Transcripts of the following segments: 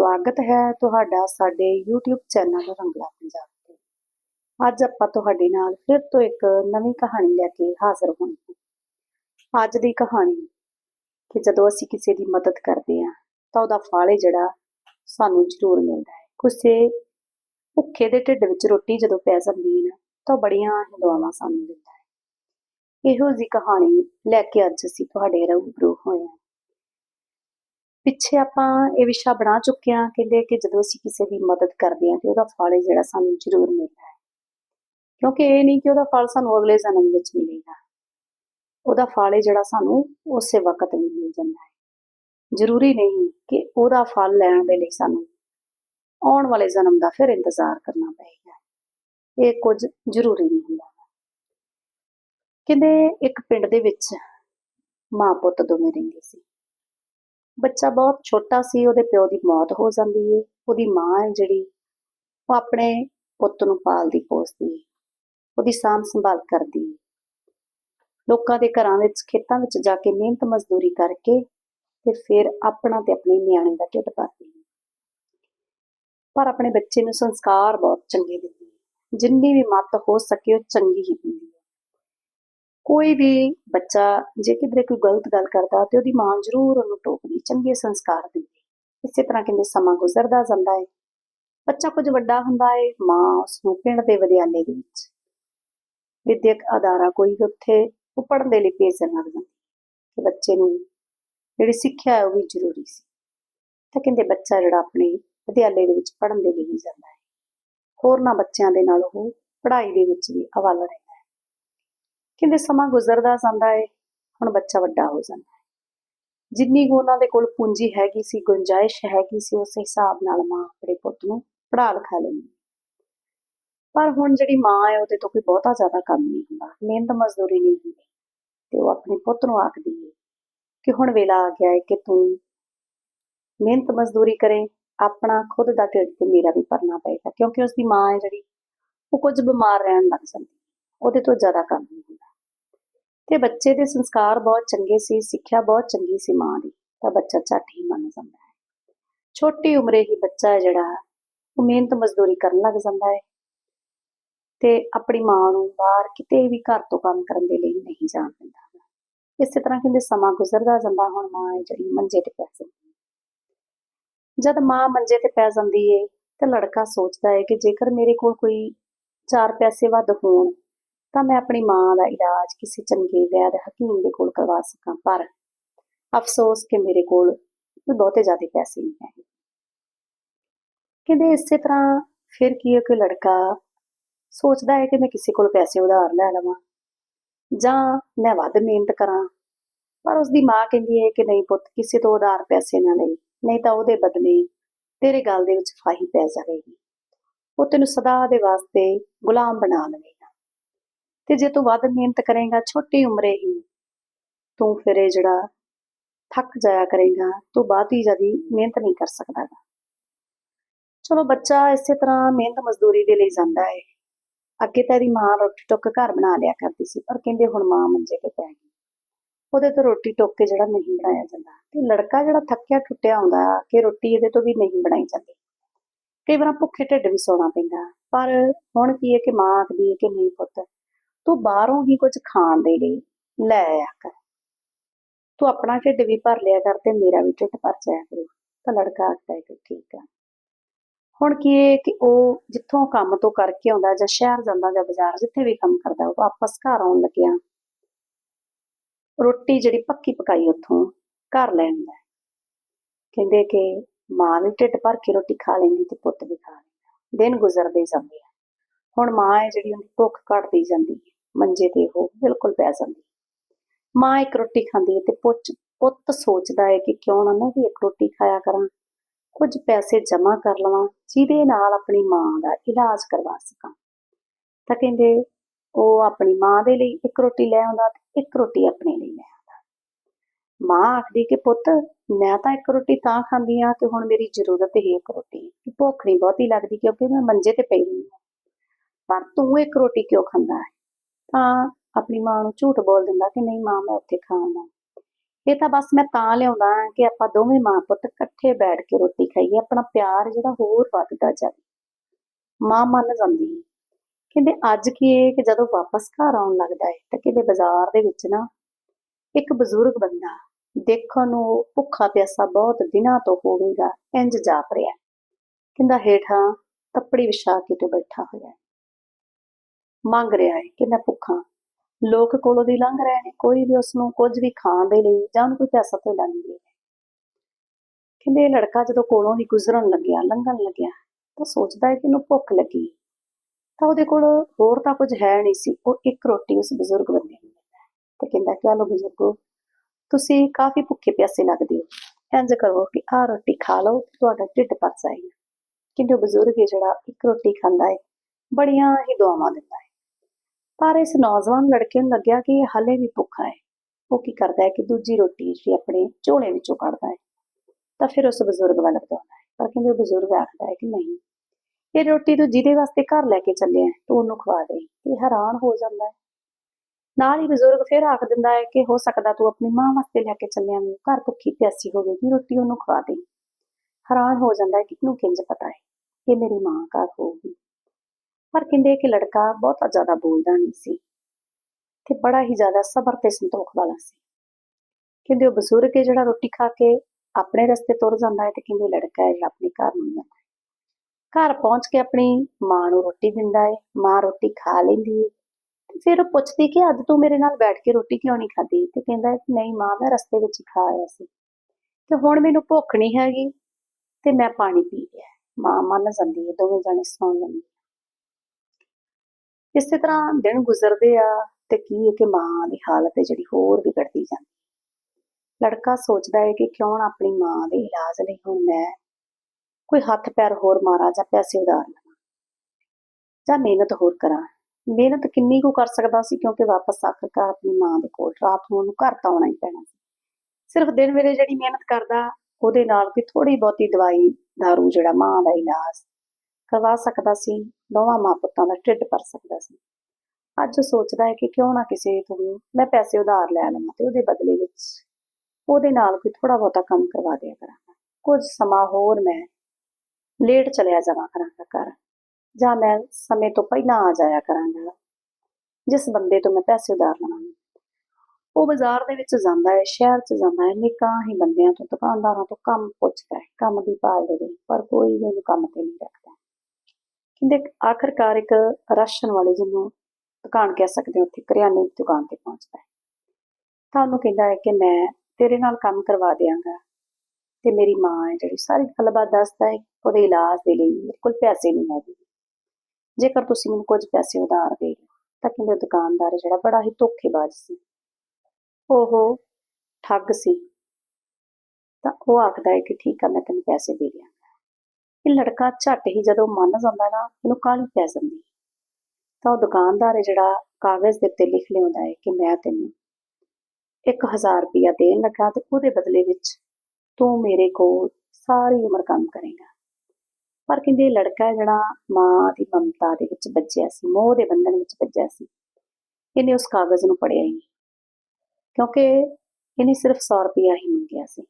ਸਵਾਗਤ ਹੈ ਤੁਹਾਡਾ ਸਾਡੇ YouTube ਚੈਨਲ ਰੰਗਲਾ ਪੰਜਾਬ ਤੇ। ਅੱਜ ਆਪਾਂ ਤੁਹਾਡੇ ਨਾਲ ਫਿਰ ਤੋਂ ਇੱਕ ਨਵੀਂ ਕਹਾਣੀ ਲੈ ਕੇ ਹਾਜ਼ਰ ਹੋਏ ਹਾਂ ਅੱਜ ਦੀ ਕਹਾਣੀ, ਕਿ ਜਦੋਂ ਅਸੀਂ ਕਿਸੇ ਦੀ ਮਦਦ ਕਰਦੇ ਹਾਂ, ਤਾਂ ਉਹਦਾ ਫਲ ਹੈ ਜਿਹੜਾ ਸਾਨੂੰ ਜ਼ਰੂਰ ਮਿਲਦਾ ਹੈ। ਕਿਸੇ ਭੁੱਖੇ ਦੇ ਢਿੱਡ ਵਿੱਚ ਰੋਟੀ ਜਦੋਂ ਪੈ ਜਾਂਦੀ ਹੈ ਨਾ, ਤਾਂ ਬੜੀਆਂ ਹੀ ਦੁਆਵਾਂ ਸਾਨੂੰ ਦਿੰਦਾ ਹੈ। ਇਹੋ ਜੀ ਕਹਾਣੀ ਲੈ ਕੇ ਅੱਜ ਅਸੀਂ ਤੁਹਾਡੇ ਰੂਬਰੂ ਹੋਏ ਹਾਂ। ਪਿੱਛੇ ਆਪਾਂ ਇਹ ਵਿਸ਼ਾ ਬਣਾ ਚੁੱਕੇ ਹਾਂ ਕਹਿੰਦੇ ਕਿ ਜਦੋਂ ਅਸੀਂ ਕਿਸੇ ਦੀ ਮਦਦ ਕਰਦੇ ਹਾਂ ਤੇ ਉਹਦਾ ਫਲ ਜਿਹੜਾ ਸਾਨੂੰ ਜ਼ਰੂਰ ਮਿਲਦਾ ਹੈ। ਕਿਉਂਕਿ ਇਹ ਨਹੀਂ ਕਿ ਉਹਦਾ ਫਲ ਸਾਨੂੰ ਅਗਲੇ ਜਨਮ ਵਿੱਚ ਮਿਲੇਗਾ। ਉਹਦਾ ਫਲ ਹੈ ਜਿਹੜਾ ਸਾਨੂੰ ਉਸੇ ਵਕਤ ਵੀ ਮਿਲ ਜਾਂਦਾ ਹੈ। ਜ਼ਰੂਰੀ ਨਹੀਂ ਕਿ ਉਹਦਾ ਫਲ ਲੈਣ ਦੇ ਲਈ ਸਾਨੂੰ ਆਉਣ ਵਾਲੇ ਜਨਮ ਦਾ ਫਿਰ ਇੰਤਜ਼ਾਰ ਕਰਨਾ ਪਏਗਾ। ਇਹ ਕੁਝ ਜ਼ਰੂਰੀ ਨਹੀਂ ਹੁੰਦਾ। ਕਹਿੰਦੇ ਇੱਕ ਪਿੰਡ ਦੇ ਵਿੱਚ ਮਾਂ ਪੁੱਤ ਦੋਵੇਂ ਰਹਿੰਦੇ ਸੀ। ਬੱਚਾ ਬਹੁਤ ਛੋਟਾ ਸੀ, ਉਹਦੇ ਪਿਓ ਦੀ ਮੌਤ ਹੋ ਜਾਂਦੀ ਹੈ ਉਹਦੀ ਮਾਂ ਹੈ ਜਿਹੜੀ, ਉਹ ਆਪਣੇ ਪੁੱਤ ਨੂੰ ਪਾਲਦੀ ਪੋਸਦੀ ਏ। ਉਹਦੀ ਸਾਂਭ ਸੰਭਾਲ ਕਰਦੀ ਏ। ਲੋਕਾਂ ਦੇ ਘਰਾਂ ਵਿੱਚ, ਖੇਤਾਂ ਵਿੱਚ ਜਾ ਕੇ ਮਿਹਨਤ ਮਜ਼ਦੂਰੀ ਕਰਕੇ ਤੇ ਫਿਰ ਆਪਣਾ ਤੇ ਆਪਣੇ ਨਿਆਣੇ ਦਾ ਢਿੱਡ ਭਰਦੀ ਹੈ ਪਰ ਆਪਣੇ ਬੱਚੇ ਨੂੰ ਸੰਸਕਾਰ ਬਹੁਤ ਚੰਗੇ ਦਿੰਦੀ ਹੈ ਜਿੰਨੀ ਵੀ ਮੱਤ ਹੋ ਸਕੇ, ਉਹ ਚੰਗੀ ਹੀ ਦਿੰਦੀ ਹੈ ਕੋਈ ਵੀ ਬੱਚਾ ਜੇ ਕਿਧਰੇ ਕੋਈ ਗਲਤ ਗੱਲ ਕਰਦਾ ਤੇ ਉਹਦੀ ਮਾਂ ਜ਼ਰੂਰ ਉਹਨੂੰ ਟੋਕਦੀ, ਚੰਗੇ ਸੰਸਕਾਰ ਦਿੰਦੀ। ਇਸੇ ਤਰ੍ਹਾਂ ਕਹਿੰਦੇ ਸਮਾਂ ਗੁਜ਼ਰਦਾ ਜਾਂਦਾ ਹੈ ਬੱਚਾ ਕੁਝ ਵੱਡਾ ਹੁੰਦਾ ਹੈ ਮਾਂ ਉਸ ਨੂੰ ਪਿੰਡ ਦੇ ਵਿਦਿਆਲੇ ਦੇ ਵਿੱਚ ਵਿਦਿਅਕ ਅਦਾਰਾ ਕੋਈ ਉੱਥੇ ਉਹ ਪੜ੍ਹਨ ਦੇ ਲਈ ਭੇਜਣ ਲੱਗ ਜਾਂਦੀ ਕਿ ਬੱਚੇ ਨੂੰ ਜਿਹੜੀ ਸਿੱਖਿਆ ਹੈ ਉਹ ਵੀ ਜ਼ਰੂਰੀ ਸੀ। ਤਾਂ ਕਹਿੰਦੇ ਬੱਚਾ ਜਿਹੜਾ ਆਪਣੇ ਵਿਦਿਆਲੇ ਦੇ ਵਿੱਚ ਪੜ੍ਹਨ ਦੇ ਲਈ ਵੀ ਜਾਂਦਾ ਹੈ ਹੋਰਨਾਂ ਬੱਚਿਆਂ ਦੇ ਨਾਲ ਉਹ ਪੜ੍ਹਾਈ ਦੇ ਵਿੱਚ ਵੀ ਅਵਲ ਰਹਿੰਦਾ ਕਹਿੰਦੇ ਸਮਾਂ ਗੁਜ਼ਰਦਾ ਜਾਂਦਾ ਏ, ਹੁਣ ਬੱਚਾ ਵੱਡਾ ਹੋ ਜਾਂਦਾ ਹੈ ਜਿੰਨੀ ਕੁ ਉਹਨਾਂ ਦੇ ਕੋਲ ਪੂੰਜੀ ਹੈਗੀ ਸੀ, ਗੁੰਜਾਇਸ਼ ਹੈਗੀ ਸੀ, ਉਸ ਹਿਸਾਬ ਨਾਲ ਮਾਂ ਆਪਣੇ ਪੁੱਤ ਨੂੰ ਪੜ੍ਹਾ ਲਿਖਾ ਲੈਂਦੀ ਪਰ ਹੁਣ ਜਿਹੜੀ ਮਾਂ ਹੈ ਉਹਦੇ ਤੋਂ ਕੋਈ ਬਹੁਤਾ ਜ਼ਿਆਦਾ ਕੰਮ ਨਹੀਂ ਹੁੰਦਾ, ਮਿਹਨਤ ਮਜ਼ਦੂਰੀ ਨਹੀਂ ਹੁੰਦੀ। ਤੇ ਉਹ ਆਪਣੇ ਪੁੱਤ ਨੂੰ ਆਖਦੀ ਹੈ ਕਿ ਹੁਣ ਵੇਲਾ ਆ ਗਿਆ ਹੈ ਕਿ ਤੂੰ ਮਿਹਨਤ ਮਜ਼ਦੂਰੀ ਕਰੇ, ਆਪਣਾ ਖੁਦ ਦਾ ਢਿੱਡ ਤੇ ਮੇਰਾ ਵੀ ਭਰਨਾ ਪਏਗਾ, ਕਿਉਂਕਿ ਉਸ ਦੀ ਮਾਂ ਹੈ ਜਿਹੜੀ, ਉਹ ਕੁਝ ਬਿਮਾਰ ਰਹਿਣ ਲੱਗ ਜਾਂਦੀ ਉਹਦੇ ਤੋਂ ਜ਼ਿਆਦਾ ਕੰਮ ਨਹੀਂ ਹੁੰਦਾ। ਤੇ ਬੱਚੇ ਦੇ ਸੰਸਕਾਰ ਬਹੁਤ ਚੰਗੇ ਸੀ, ਸਿੱਖਿਆ ਬਹੁਤ ਚੰਗੀ ਸੀ ਮਾਂ ਦੀ, ਤਾਂ ਬੱਚਾ ਝੱਟ ਹੀ ਮੰਨ ਜਾਂਦਾ ਹੈ। ਛੋਟੀ ਉਮਰੇ ਹੀ ਬੱਚਾ ਹੈ ਜਿਹੜਾ, ਉਹ ਮਿਹਨਤ ਮਜ਼ਦੂਰੀ ਕਰਨ ਲੱਗ ਜਾਂਦਾ ਹੈ ਤੇ ਆਪਣੀ ਮਾਂ ਨੂੰ ਬਾਹਰ ਕਿਤੇ ਵੀ ਘਰ ਤੋਂ ਕੰਮ ਕਰਨ ਦੇ ਲਈ ਨਹੀਂ ਜਾਣ ਦਿੰਦਾ। ਇਸੇ ਤਰ੍ਹਾਂ ਕਹਿੰਦੇ ਸਮਾਂ ਗੁਜ਼ਰਦਾ ਜਾਂਦਾ, ਹੁਣ ਮਾਂ ਹੈ ਜਿਹੜੀ ਮੰਜੇ ਤੇ ਪੈ ਜਾਂਦੀ ਹੈ। ਜਦ ਮਾਂ ਮੰਜੇ ਤੇ ਪੈ ਜਾਂਦੀ ਏ, ਤਾਂ ਲੜਕਾ ਸੋਚਦਾ ਹੈ ਕਿ ਜੇਕਰ ਮੇਰੇ ਕੋਲ ਕੋਈ ਚਾਰ ਪੈਸੇ ਵੱਧ ਹੋਣ ਤਾਂ ਮੈਂ ਆਪਣੀ ਮਾਂ ਦਾ ਇਲਾਜ ਕਿਸੇ ਚੰਗੇ ਵੈਦ ਹਕੀਮ ਦੇ ਕੋਲ ਕਰਵਾ ਸਕਾਂ, ਪਰ ਅਫਸੋਸ ਕਿ ਮੇਰੇ ਕੋਲ ਬਹੁਤੇ ਜ਼ਿਆਦਾ ਪੈਸੇ ਨਹੀਂ ਹੈ ਕਹਿੰਦੇ ਇਸੇ ਤਰ੍ਹਾਂ ਫਿਰ ਕੀ ਹੈ ਕਿ ਲੜਕਾ ਸੋਚਦਾ ਹੈ ਕਿ ਮੈਂ ਕਿਸੇ ਕੋਲ ਪੈਸੇ ਉਧਾਰ ਲੈ ਲਵਾਂ ਜਾਂ ਮੈਂ ਵੱਧ ਮਿਹਨਤ ਕਰਾਂ, ਪਰ ਉਸ ਦੀ ਮਾਂ ਕਹਿੰਦੀ ਹੈ ਕਿ ਨਹੀਂ ਪੁੱਤ, ਕਿਸੇ ਤੋਂ ਉਧਾਰ ਪੈਸੇ ਨਾ ਲਈ, ਨਹੀਂ ਤਾਂ ਉਹਦੇ ਬਦਲੇ ਤੇਰੇ ਗਲ ਦੇ ਵਿੱਚ ਫਾਹੀ ਪੈ ਜਾਵੇਗੀ। ਉਹ ਤੈਨੂੰ ਸਦਾ ਦੇ ਵਾਸਤੇ ਗੁਲਾਮ ਬਣਾ ਲਵੇਗਾ ਤੇ ਜੇ ਤੂੰ ਵੱਧ ਮਿਹਨਤ ਕਰੇਗਾ, ਛੋਟੀ ਉਮਰੇ ਹੀ ਤੂੰ ਫਿਰ ਇਹ ਜਿਹੜਾ ਥੱਕ ਜਾਇਆ ਕਰੇਗਾ, ਤੂੰ ਬਾਅਦ ਹੀ ਜਦੀ ਮਿਹਨਤ ਨਹੀਂ ਕਰ ਸਕਦਾਗਾ। ਚਲੋ ਬੱਚਾ ਇਸੇ ਤਰ੍ਹਾਂ ਮਿਹਨਤ ਮਜ਼ਦੂਰੀ ਦੇ ਲਈ ਜਾਂਦਾ ਹੈ ਅੱਗੇ ਤਾਂ ਇਹਦੀ ਮਾਂ ਰੋਟੀ ਟੁੱਕ ਘਰ ਬਣਾ ਲਿਆ ਕਰਦੀ ਸੀ, ਪਰ ਕਹਿੰਦੇ ਹੁਣ ਮਾਂ ਮੰਜੇ ਤੇ ਪੈ ਗਈ। ਉਹਦੇ ਤੋਂ ਰੋਟੀ ਟੁੱਕ ਕੇ ਜਿਹੜਾ ਨਹੀਂ ਬਣਾਇਆ ਜਾਂਦਾ। ਤੇ ਲੜਕਾ ਜਿਹੜਾ ਥੱਕਿਆ ਟੁੱਟਿਆ ਆਉਂਦਾ ਕਿ ਰੋਟੀ ਇਹਦੇ ਤੋਂ ਵੀ ਨਹੀਂ ਬਣਾਈ ਜਾਂਦੀ। ਕਈ ਵਾਰ ਭੁੱਖੇ ਢਿੱਡ ਵੀ ਸੌਣਾ ਪੈਂਦਾ, ਪਰ ਹੁਣ ਕੀ ਹੈ ਕਿ ਮਾਂ ਆਖਦੀ ਹੈ ਕਿ ਨਹੀਂ ਪੁੱਤ ਤੂੰ ਬਾਹਰੋਂ ਹੀ ਕੁਝ ਖਾਣ ਦੇ ਲਈ ਲੈ ਆਇਆ ਕਰ। ਤੂੰ ਆਪਣਾ ਢਿੱਡ ਵੀ ਭਰ ਲਿਆ ਕਰ ਤੇ ਮੇਰਾ ਵੀ ਢਿੱਡ ਭਰ ਜਾਇਆ ਕਰੂ। ਤਾਂ ਲੜਕਾ ਆਖਦਾ ਹੈ ਕਿ ਠੀਕ ਆ। ਹੁਣ ਕੀ ਹੈ ਕਿ ਉਹ ਜਿੱਥੋਂ ਕੰਮ ਤੋਂ ਕਰਕੇ ਆਉਂਦਾ ਜਾਂ ਸ਼ਹਿਰ ਜਾਂਦਾ ਜਾਂ ਬਾਜ਼ਾਰ ਜਿੱਥੇ ਵੀ ਕੰਮ ਕਰਦਾ, ਉਹ ਵਾਪਸ ਘਰ ਆਉਣ ਲੱਗਿਆ। ਰੋਟੀ ਜਿਹੜੀ ਪੱਕੀ ਪਕਾਈ ਉੱਥੋਂ ਘਰ ਲੈ ਆਉਂਦਾ ਕਹਿੰਦੇ ਕਿ ਮਾਂ ਵੀ ਢਿੱਡ ਭਰ ਕੇ ਰੋਟੀ ਖਾ ਲੈਂਦੀ ਤੇ ਪੁੱਤ ਵੀ ਖਾ ਲੈਂਦਾ। ਦਿਨ ਗੁਜ਼ਰਦੇ ਜਾਂਦੇ ਆ। ਹੁਣ ਮਾਂ ਹੈ ਜਿਹੜੀ ਉਹਦੀ ਭੁੱਖ ਘਟਦੀ ਜਾਂਦੀ ਹੈ ਮੰਜੇ ਤੇ ਉਹ ਬਿਲਕੁਲ ਪੈ ਜਾਂਦੀ। ਮਾਂ ਇੱਕ ਰੋਟੀ ਖਾਂਦੀ ਹੈ ਤੇ ਪੁੱਤ ਪੁੱਤ ਸੋਚਦਾ ਹੈ ਕਿ ਕਿਉਂ ਨਾ ਮੈਂ ਵੀ ਇੱਕ ਰੋਟੀ ਖਾਇਆ ਕਰਾਂ। ਕੁਝ ਪੈਸੇ ਜਮ੍ਹਾਂ ਕਰ ਲਵਾਂ, ਜਿਹਦੇ ਨਾਲ ਆਪਣੀ ਮਾਂ ਦਾ ਇਲਾਜ ਕਰਵਾ ਸਕਾਂ। ਤਾਂ ਕਹਿੰਦੇ, ਉਹ ਆਪਣੀ ਮਾਂ ਦੇ ਲਈ ਇੱਕ ਰੋਟੀ ਲੈ ਆਉਂਦਾ ਤੇ ਇੱਕ ਰੋਟੀ ਆਪਣੇ ਲਈ ਲੈ ਆਉਂਦਾ। ਮਾਂ ਆਖਦੀ ਕਿ ਪੁੱਤ, ਮੈਂ ਤਾਂ ਇੱਕ ਰੋਟੀ ਤਾਂ ਖਾਂਦੀ ਆ ਕਿ ਹੁਣ ਮੇਰੀ ਜ਼ਰੂਰਤ ਹੀ ਇੱਕ ਰੋਟੀ ਦੀ। ਭੁੱਖ ਨਹੀਂ ਬਹੁਤੀ ਲੱਗਦੀ ਕਿਉਂਕਿ ਮੈਂ ਮੰਜੇ ਤੇ ਪਈ ਹਾਂ। ਪਰ ਤੂੰ ਇੱਕ ਰੋਟੀ ਕਿਉਂ ਖਾਂਦਾ ਹੈ? ਤਾਂ ਆਪਣੀ ਮਾਂ ਨੂੰ ਝੂਠ ਬੋਲ ਦਿੰਦਾ ਕਿ ਨਹੀਂ ਮਾਂ, ਮੈਂ ਉੱਥੇ ਖਾਵਾਂਗਾ। ਇਹ ਤਾਂ ਬਸ ਮੈਂ ਤਾਂ ਲਿਆਉਂਦਾ ਕਿ ਆਪਾਂ ਦੋਵੇਂ ਮਾਂ ਪੁੱਤ ਇਕੱਠੇ ਬੈਠ ਕੇ ਰੋਟੀ ਖਾਈਏ, ਆਪਣਾ ਪਿਆਰ ਜਿਹੜਾ ਹੋਰ ਵੱਧਦਾ ਜਾਵੇ। ਮਾਂ ਮੰਨ ਜਾਂਦੀ ਹੈ। ਕਹਿੰਦੇ ਅੱਜ ਕੀ ਹੈ ਕਿ ਜਦੋਂ ਵਾਪਸ ਘਰ ਆਉਣ ਲੱਗਦਾ ਹੈ, ਤਾਂ ਕਿਤੇ ਬਾਜ਼ਾਰ ਦੇ ਵਿੱਚ ਨਾ ਇੱਕ ਬਜ਼ੁਰਗ ਬੰਦਾ ਦੇਖਣ ਨੂੰ ਭੁੱਖਾ ਪਿਆਸਾ ਬਹੁਤ ਦਿਨਾਂ ਤੋਂ ਹੋਵੇਗਾ ਇੰਜ ਜਾਪ ਰਿਹਾ ਕਹਿੰਦਾ ਹੇਠਾਂ ਤੱਪੜੀ ਵਿਛਾ ਕੇ ਤੇ ਬੈਠਾ ਹੋਇਆ ਮੰਗ ਰਿਹਾ ਹੈ ਕਿ ਮੈਂ ਭੁੱਖਾਂ। ਲੋਕ ਕੋਲੋਂ ਦੀ ਲੰਘ ਰਹੇ ਨੇ, ਕੋਈ ਵੀ ਉਸ ਨੂੰ ਕੁਝ ਵੀ ਖਾਣ ਦੇ ਲਈ ਜਾਂ ਉਹਨੂੰ ਕੋਈ ਪੈਸਾ ਤੇ ਨਹੀਂ ਦੇ ਕਹਿੰਦੇ ਇਹ ਲੜਕਾ ਜਦੋਂ ਕੋਲੋਂ ਦੀ ਗੁਜ਼ਰਨ ਲੱਗਿਆ, ਲੰਘਣ ਲੱਗਿਆ, ਤਾਂ ਸੋਚਦਾ ਹੈ ਕਿ ਇਹਨੂੰ ਭੁੱਖ ਲੱਗੀ। ਤਾਂ ਉਹਦੇ ਕੋਲ ਹੋਰ ਤਾਂ ਕੁਝ ਹੈ ਨਹੀਂ ਸੀ, ਉਹ ਇੱਕ ਰੋਟੀ ਉਸ ਬਜ਼ੁਰਗ ਬੰਦੇ ਨੂੰ ਦਿੰਦਾ ਤੇ ਕਹਿੰਦਾ ਕਿ ਆ ਲਓ ਬਜ਼ੁਰਗੋ, ਤੁਸੀਂ ਕਾਫੀ ਭੁੱਖੇ ਪਿਆਸੇ ਲੱਗਦੇ ਹੋ। ਇੰਜ ਕਰੋ ਕਿ ਆਹ ਰੋਟੀ ਖਾ ਲਓ, ਤੁਹਾਡਾ ਢਿੱਡ ਭਰ ਜਾਏਗਾ। ਕਹਿੰਦੇ ਉਹ ਬਜ਼ੁਰਗ ਹੈ ਜਿਹੜਾ ਇੱਕ ਰੋਟੀ ਖਾਂਦਾ ਹੈ, ਬੜੀਆਂ ਹੀ ਦੁਆਵਾਂ ਦਿੰਦਾ ਹੈ। ਪਰ ਇਸ ਨੌਜਵਾਨ ਲੜਕੇ ਨੂੰ ਲੱਗਿਆ ਕਿ ਇਹ ਹਾਲੇ ਵੀ ਭੁੱਖਾ ਹੈ। ਉਹ ਕੀ ਕਰਦਾ ਹੈ ਕਿ ਦੂਜੀ ਰੋਟੀ ਜਿਹੜੀ ਆਪਣੇ ਝੋਲੇ ਵਿੱਚੋਂ ਕੱਢਦਾ ਹੈ। ਤਾਂ ਫਿਰ ਉਸ ਬਜ਼ੁਰਗ ਵੱਲ ਵਧਾਉਂਦਾ ਹੈ। ਪਰ ਕਹਿੰਦੇ ਉਹ ਬਜ਼ੁਰਗ ਆਖਦਾ ਹੈ ਕਿ ਨਹੀਂ, ਇਹ ਰੋਟੀ ਤੂੰ ਜਿਹਦੇ ਵਾਸਤੇ ਘਰ ਲੈ ਕੇ ਚੱਲਿਆ ਤੂੰ ਉਹਨੂੰ ਖਵਾ ਦੇ। ਇਹ ਹੈਰਾਨ ਹੋ ਜਾਂਦਾ ਹੈ। ਨਾਲ ਹੀ ਬਜ਼ੁਰਗ ਫਿਰ ਆਖ ਦਿੰਦਾ ਹੈ ਕਿ ਹੋ ਸਕਦਾ ਤੂੰ ਆਪਣੀ ਮਾਂ ਵਾਸਤੇ ਲੈ ਕੇ ਚੱਲਿਆ ਮੈਂ ਘਰ ਭੁੱਖੀ ਪਿਆਸੀ ਹੋਵੇਗੀ ਰੋਟੀ ਉਹਨੂੰ ਖਵਾ ਦੇ। ਹੈਰਾਨ ਹੋ ਜਾਂਦਾ ਹੈ ਕਿ ਇਹਨੂੰ ਕਿੰਜ ਪਤਾ ਹੈ? ਕਿ ਮੇਰੀ ਮਾਂ ਘਰ ਹੋਊਗੀ। ਪਰ ਕਹਿੰਦੇ ਕਿ ਲੜਕਾ ਬਹੁਤਾ ਜ਼ਿਆਦਾ ਬੋਲਦਾ ਨਹੀਂ ਸੀ ਤੇ ਬੜਾ ਹੀ ਜ਼ਿਆਦਾ ਸਬਰ ਤੇ ਸੰਤੋਖ ਵਾਲਾ ਸੀ। ਕਹਿੰਦੇ ਉਹ ਬਜ਼ੁਰਗ ਹੈ ਜਿਹੜਾ ਰੋਟੀ ਖਾ ਕੇ ਆਪਣੇ ਰਸਤੇ ਤੁਰ ਜਾਂਦਾ ਹੈ ਤੇ ਕਹਿੰਦੇ ਲੜਕਾ ਹੈ ਜਿਹੜਾ ਆਪਣੇ ਘਰ ਨੂੰ ਜਾਂਦਾ ਹੈ। ਘਰ ਪਹੁੰਚ ਕੇ ਆਪਣੀ ਮਾਂ ਨੂੰ ਰੋਟੀ ਦਿੰਦਾ ਹੈ, ਮਾਂ ਰੋਟੀ ਖਾ ਲੈਂਦੀ ਹੈ ਤੇ ਫਿਰ ਉਹ ਪੁੱਛਦੀ ਕਿ ਅੱਜ ਤੂੰ ਮੇਰੇ ਨਾਲ ਬੈਠ ਕੇ ਰੋਟੀ ਕਿਉਂ ਨਹੀਂ ਖਾਧੀ? ਤੇ ਕਹਿੰਦਾ, ਨਹੀਂ ਮਾਂ, ਮੈਂ ਰਸਤੇ ਵਿੱਚ ਖਾ ਆਇਆ ਸੀ। ਤੇ ਹੁਣ ਮੈਨੂੰ ਭੁੱਖ ਨਹੀਂ ਹੈਗੀ ਤੇ ਮੈਂ ਪਾਣੀ ਪੀ ਲਿਆ। ਮਾਂ ਮੰਨ ਜਾਂਦੀ ਹੈ, ਦੋਵੇਂ ਜਾਣੇ ਸੌਂ ਜਾਂਦੇ। ਇਸੇ ਤਰ੍ਹਾਂ ਦਿਨ ਗੁਜ਼ਰਦੇ ਆ ਤੇ ਕੀ ਹੈ ਕਿ ਮਾਂ ਦੀ ਹਾਲਤ ਹੈ ਜਿਹੜੀ ਹੋਰ ਵਿਗੜਦੀ ਜਾਂਦੀ ਲੜਕਾ ਸੋਚਦਾ ਹੈ ਕਿ ਕਿਉਂ ਨਾ ਆਪਣੀ ਮਾਂ ਦੇ ਇਲਾਜ ਲਈ ਹੁਣ ਮੈਂ ਕੋਈ ਹੱਥ ਪੈਰ ਹੋਰ ਮਾਰਾਂ ਜਾਂ ਪੈਸੇ ਉਧਾਰ ਲਵਾਂ। ਜਾਂ ਮਿਹਨਤ ਹੋਰ ਕਰਾਂ। ਮਿਹਨਤ ਕਿੰਨੀ ਕੁ ਕਰ ਸਕਦਾ ਸੀ ਕਿਉਂਕਿ ਵਾਪਸ ਆਖਰਕਾਰ ਆਪਣੀ ਮਾਂ ਦੇ ਕੋਲ ਰਾਤ ਨੂੰ ਉਹਨੂੰ ਘਰ ਤਾਂ ਆਉਣਾ ਹੀ ਪੈਣਾ ਸੀ। ਸਿਰਫ ਦਿਨ ਵੇਲੇ ਜਿਹੜੀ ਮਿਹਨਤ ਕਰਦਾ, ਉਹਦੇ ਨਾਲ ਵੀ ਥੋੜੀ ਬਹੁਤੀ ਦਵਾਈ ਦਾਰੂ ਜਿਹੜਾ ਮਾਂ ਦਾ ਇਲਾਜ ਕਰਵਾ ਸਕਦਾ ਸੀ, ਦੋਵਾਂ ਮਾਂ ਪੁੱਤਾਂ ਦਾ ਢਿੱਡ ਭਰ ਸਕਦਾ ਸੀ। ਅੱਜ ਉਹ ਸੋਚਦਾ ਹੈ ਕਿ ਕਿਉਂ ਨਾ ਕਿਸੇ ਤੋਂ ਮੈਂ ਪੈਸੇ ਉਧਾਰ ਲੈ ਲਵਾਂ ਤੇ ਉਹਦੇ ਬਦਲੇ ਵਿੱਚ ਉਹਦੇ ਨਾਲ ਕੋਈ ਥੋੜਾ ਬਹੁਤਾ ਕੰਮ ਕਰਵਾ ਦਿਆ ਕਰਾਂਗਾ। ਕੁਝ ਸਮਾਂ ਹੋਰ ਮੈਂ ਲੇਟ ਚਲਿਆ ਜਾਵਾਂ ਕਰਾਂਗਾ ਘਰ, ਜਾਂ ਮੈਂ ਸਮੇਂ ਤੋਂ ਪਹਿਲਾਂ ਆ ਜਾਇਆ ਕਰਾਂਗਾ, ਜਿਸ ਬੰਦੇ ਤੋਂ ਮੈਂ ਪੈਸੇ ਉਧਾਰ ਲਵਾਂਗਾ। ਉਹ ਬਾਜ਼ਾਰ ਦੇ ਵਿੱਚ ਜਾਂਦਾ ਹੈ, ਸ਼ਹਿਰ 'ਚ ਜਾਂਦਾ ਹੈ, ਨਿੱਕਾਂ ਹੀ ਬੰਦਿਆਂ ਤੋਂ, ਦੁਕਾਨਦਾਰਾਂ ਤੋਂ ਕੰਮ ਪੁੱਛਦਾ ਹੈ, ਕੰਮ ਦੀ ਭਾਲ ਦੇ ਲਈ, ਪਰ ਕੋਈ ਵੀ ਉਹਨੂੰ ਕੰਮ ਤੇ ਨਹੀਂ ਰੱਖਦਾ। ਕਹਿੰਦੇ ਆਖਰਕਾਰ ਇੱਕ ਰਾਸ਼ਨ ਵਾਲੇ ਜਿਹਨੂੰ ਦੁਕਾਨ ਕਹਿ ਸਕਦੇ ਹੋ, ਉੱਥੇ ਕਰਿਆਨੇ ਦੀ ਦੁਕਾਨ ਤੇ ਪਹੁੰਚਦਾ ਹੈ। ਤਾਂ ਉਹਨੂੰ ਕਹਿੰਦਾ ਹੈ ਕਿ ਮੈਂ ਤੇਰੇ ਨਾਲ ਕੰਮ ਕਰਵਾ ਦਿਆਂਗਾ ਤੇ ਮੇਰੀ ਮਾਂ ਹੈ ਜਿਹੜੀ ਸਾਰੀ ਗੱਲਬਾਤ ਦੱਸਦਾ ਹੈ, ਉਹਦੇ ਇਲਾਜ ਦੇ ਲਈ ਮੇਰੇ ਕੋਲ ਪੈਸੇ ਨਹੀਂ ਹੈਗੇ ਜੇਕਰ ਤੁਸੀਂ ਮੈਨੂੰ ਕੁਝ ਪੈਸੇ ਉਧਾਰ ਦੇ ਦਿਓ ਤਾਂ ਕਹਿੰਦੇ ਦੁਕਾਨਦਾਰ ਜਿਹੜਾ ਬੜਾ ਹੀ ਧੋਖੇਬਾਜ਼ ਸੀ। ਉਹ ਠੱਗ ਸੀ। ਤਾਂ ਉਹ ਆਖਦਾ ਹੈ ਕਿ ਠੀਕ ਆ, ਮੈਂ ਤੈਨੂੰ ਪੈਸੇ ਦੇ ਦਿਆਂਗਾ। ਇਹ ਲੜਕਾ ਝੱਟ ਹੀ ਜਦੋਂ ਮੰਨ ਜਾਂਦਾ ਨਾ, ਇਹਨੂੰ ਕਾਹਲੀ ਪੈ ਜਾਂਦੀ ਤਾਂ ਉਹ ਦੁਕਾਨਦਾਰ ਹੈ ਜਿਹੜਾ ਕਾਗਜ਼ ਦੇ ਉੱਤੇ ਲਿਖ ਲਿਆਉਂਦਾ ਹੈ ਕਿ ਮੈਂ ਤੈਨੂੰ 1000 ਰੁਪਇਆ ਦੇਣ ਲੱਗਾ ਤੇ ਉਹਦੇ ਬਦਲੇ ਵਿੱਚ ਤੂੰ ਮੇਰੇ ਕੋਲ ਸਾਰੀ ਉਮਰ ਕੰਮ ਕਰੇਗਾ। ਪਰ ਕਹਿੰਦੇ ਇਹ ਲੜਕਾ ਜਿਹੜਾ ਮਾਂ ਦੀ ਮਮਤਾ ਦੇ ਵਿੱਚ ਵੱਜਿਆ ਸੀ, ਮੋਹ ਦੇ ਬੰਧਨ ਵਿੱਚ ਵੱਜਿਆ ਸੀ। ਇਹਨੇ ਉਸ ਕਾਗਜ਼ ਨੂੰ ਪੜਿਆ ਹੀ ਨਹੀਂ। ਕਿਉਂਕਿ ਇਹਨੇ ਸਿਰਫ 100 ਰੁਪਇਆ ਹੀ ਮੰਗਿਆ ਸੀ।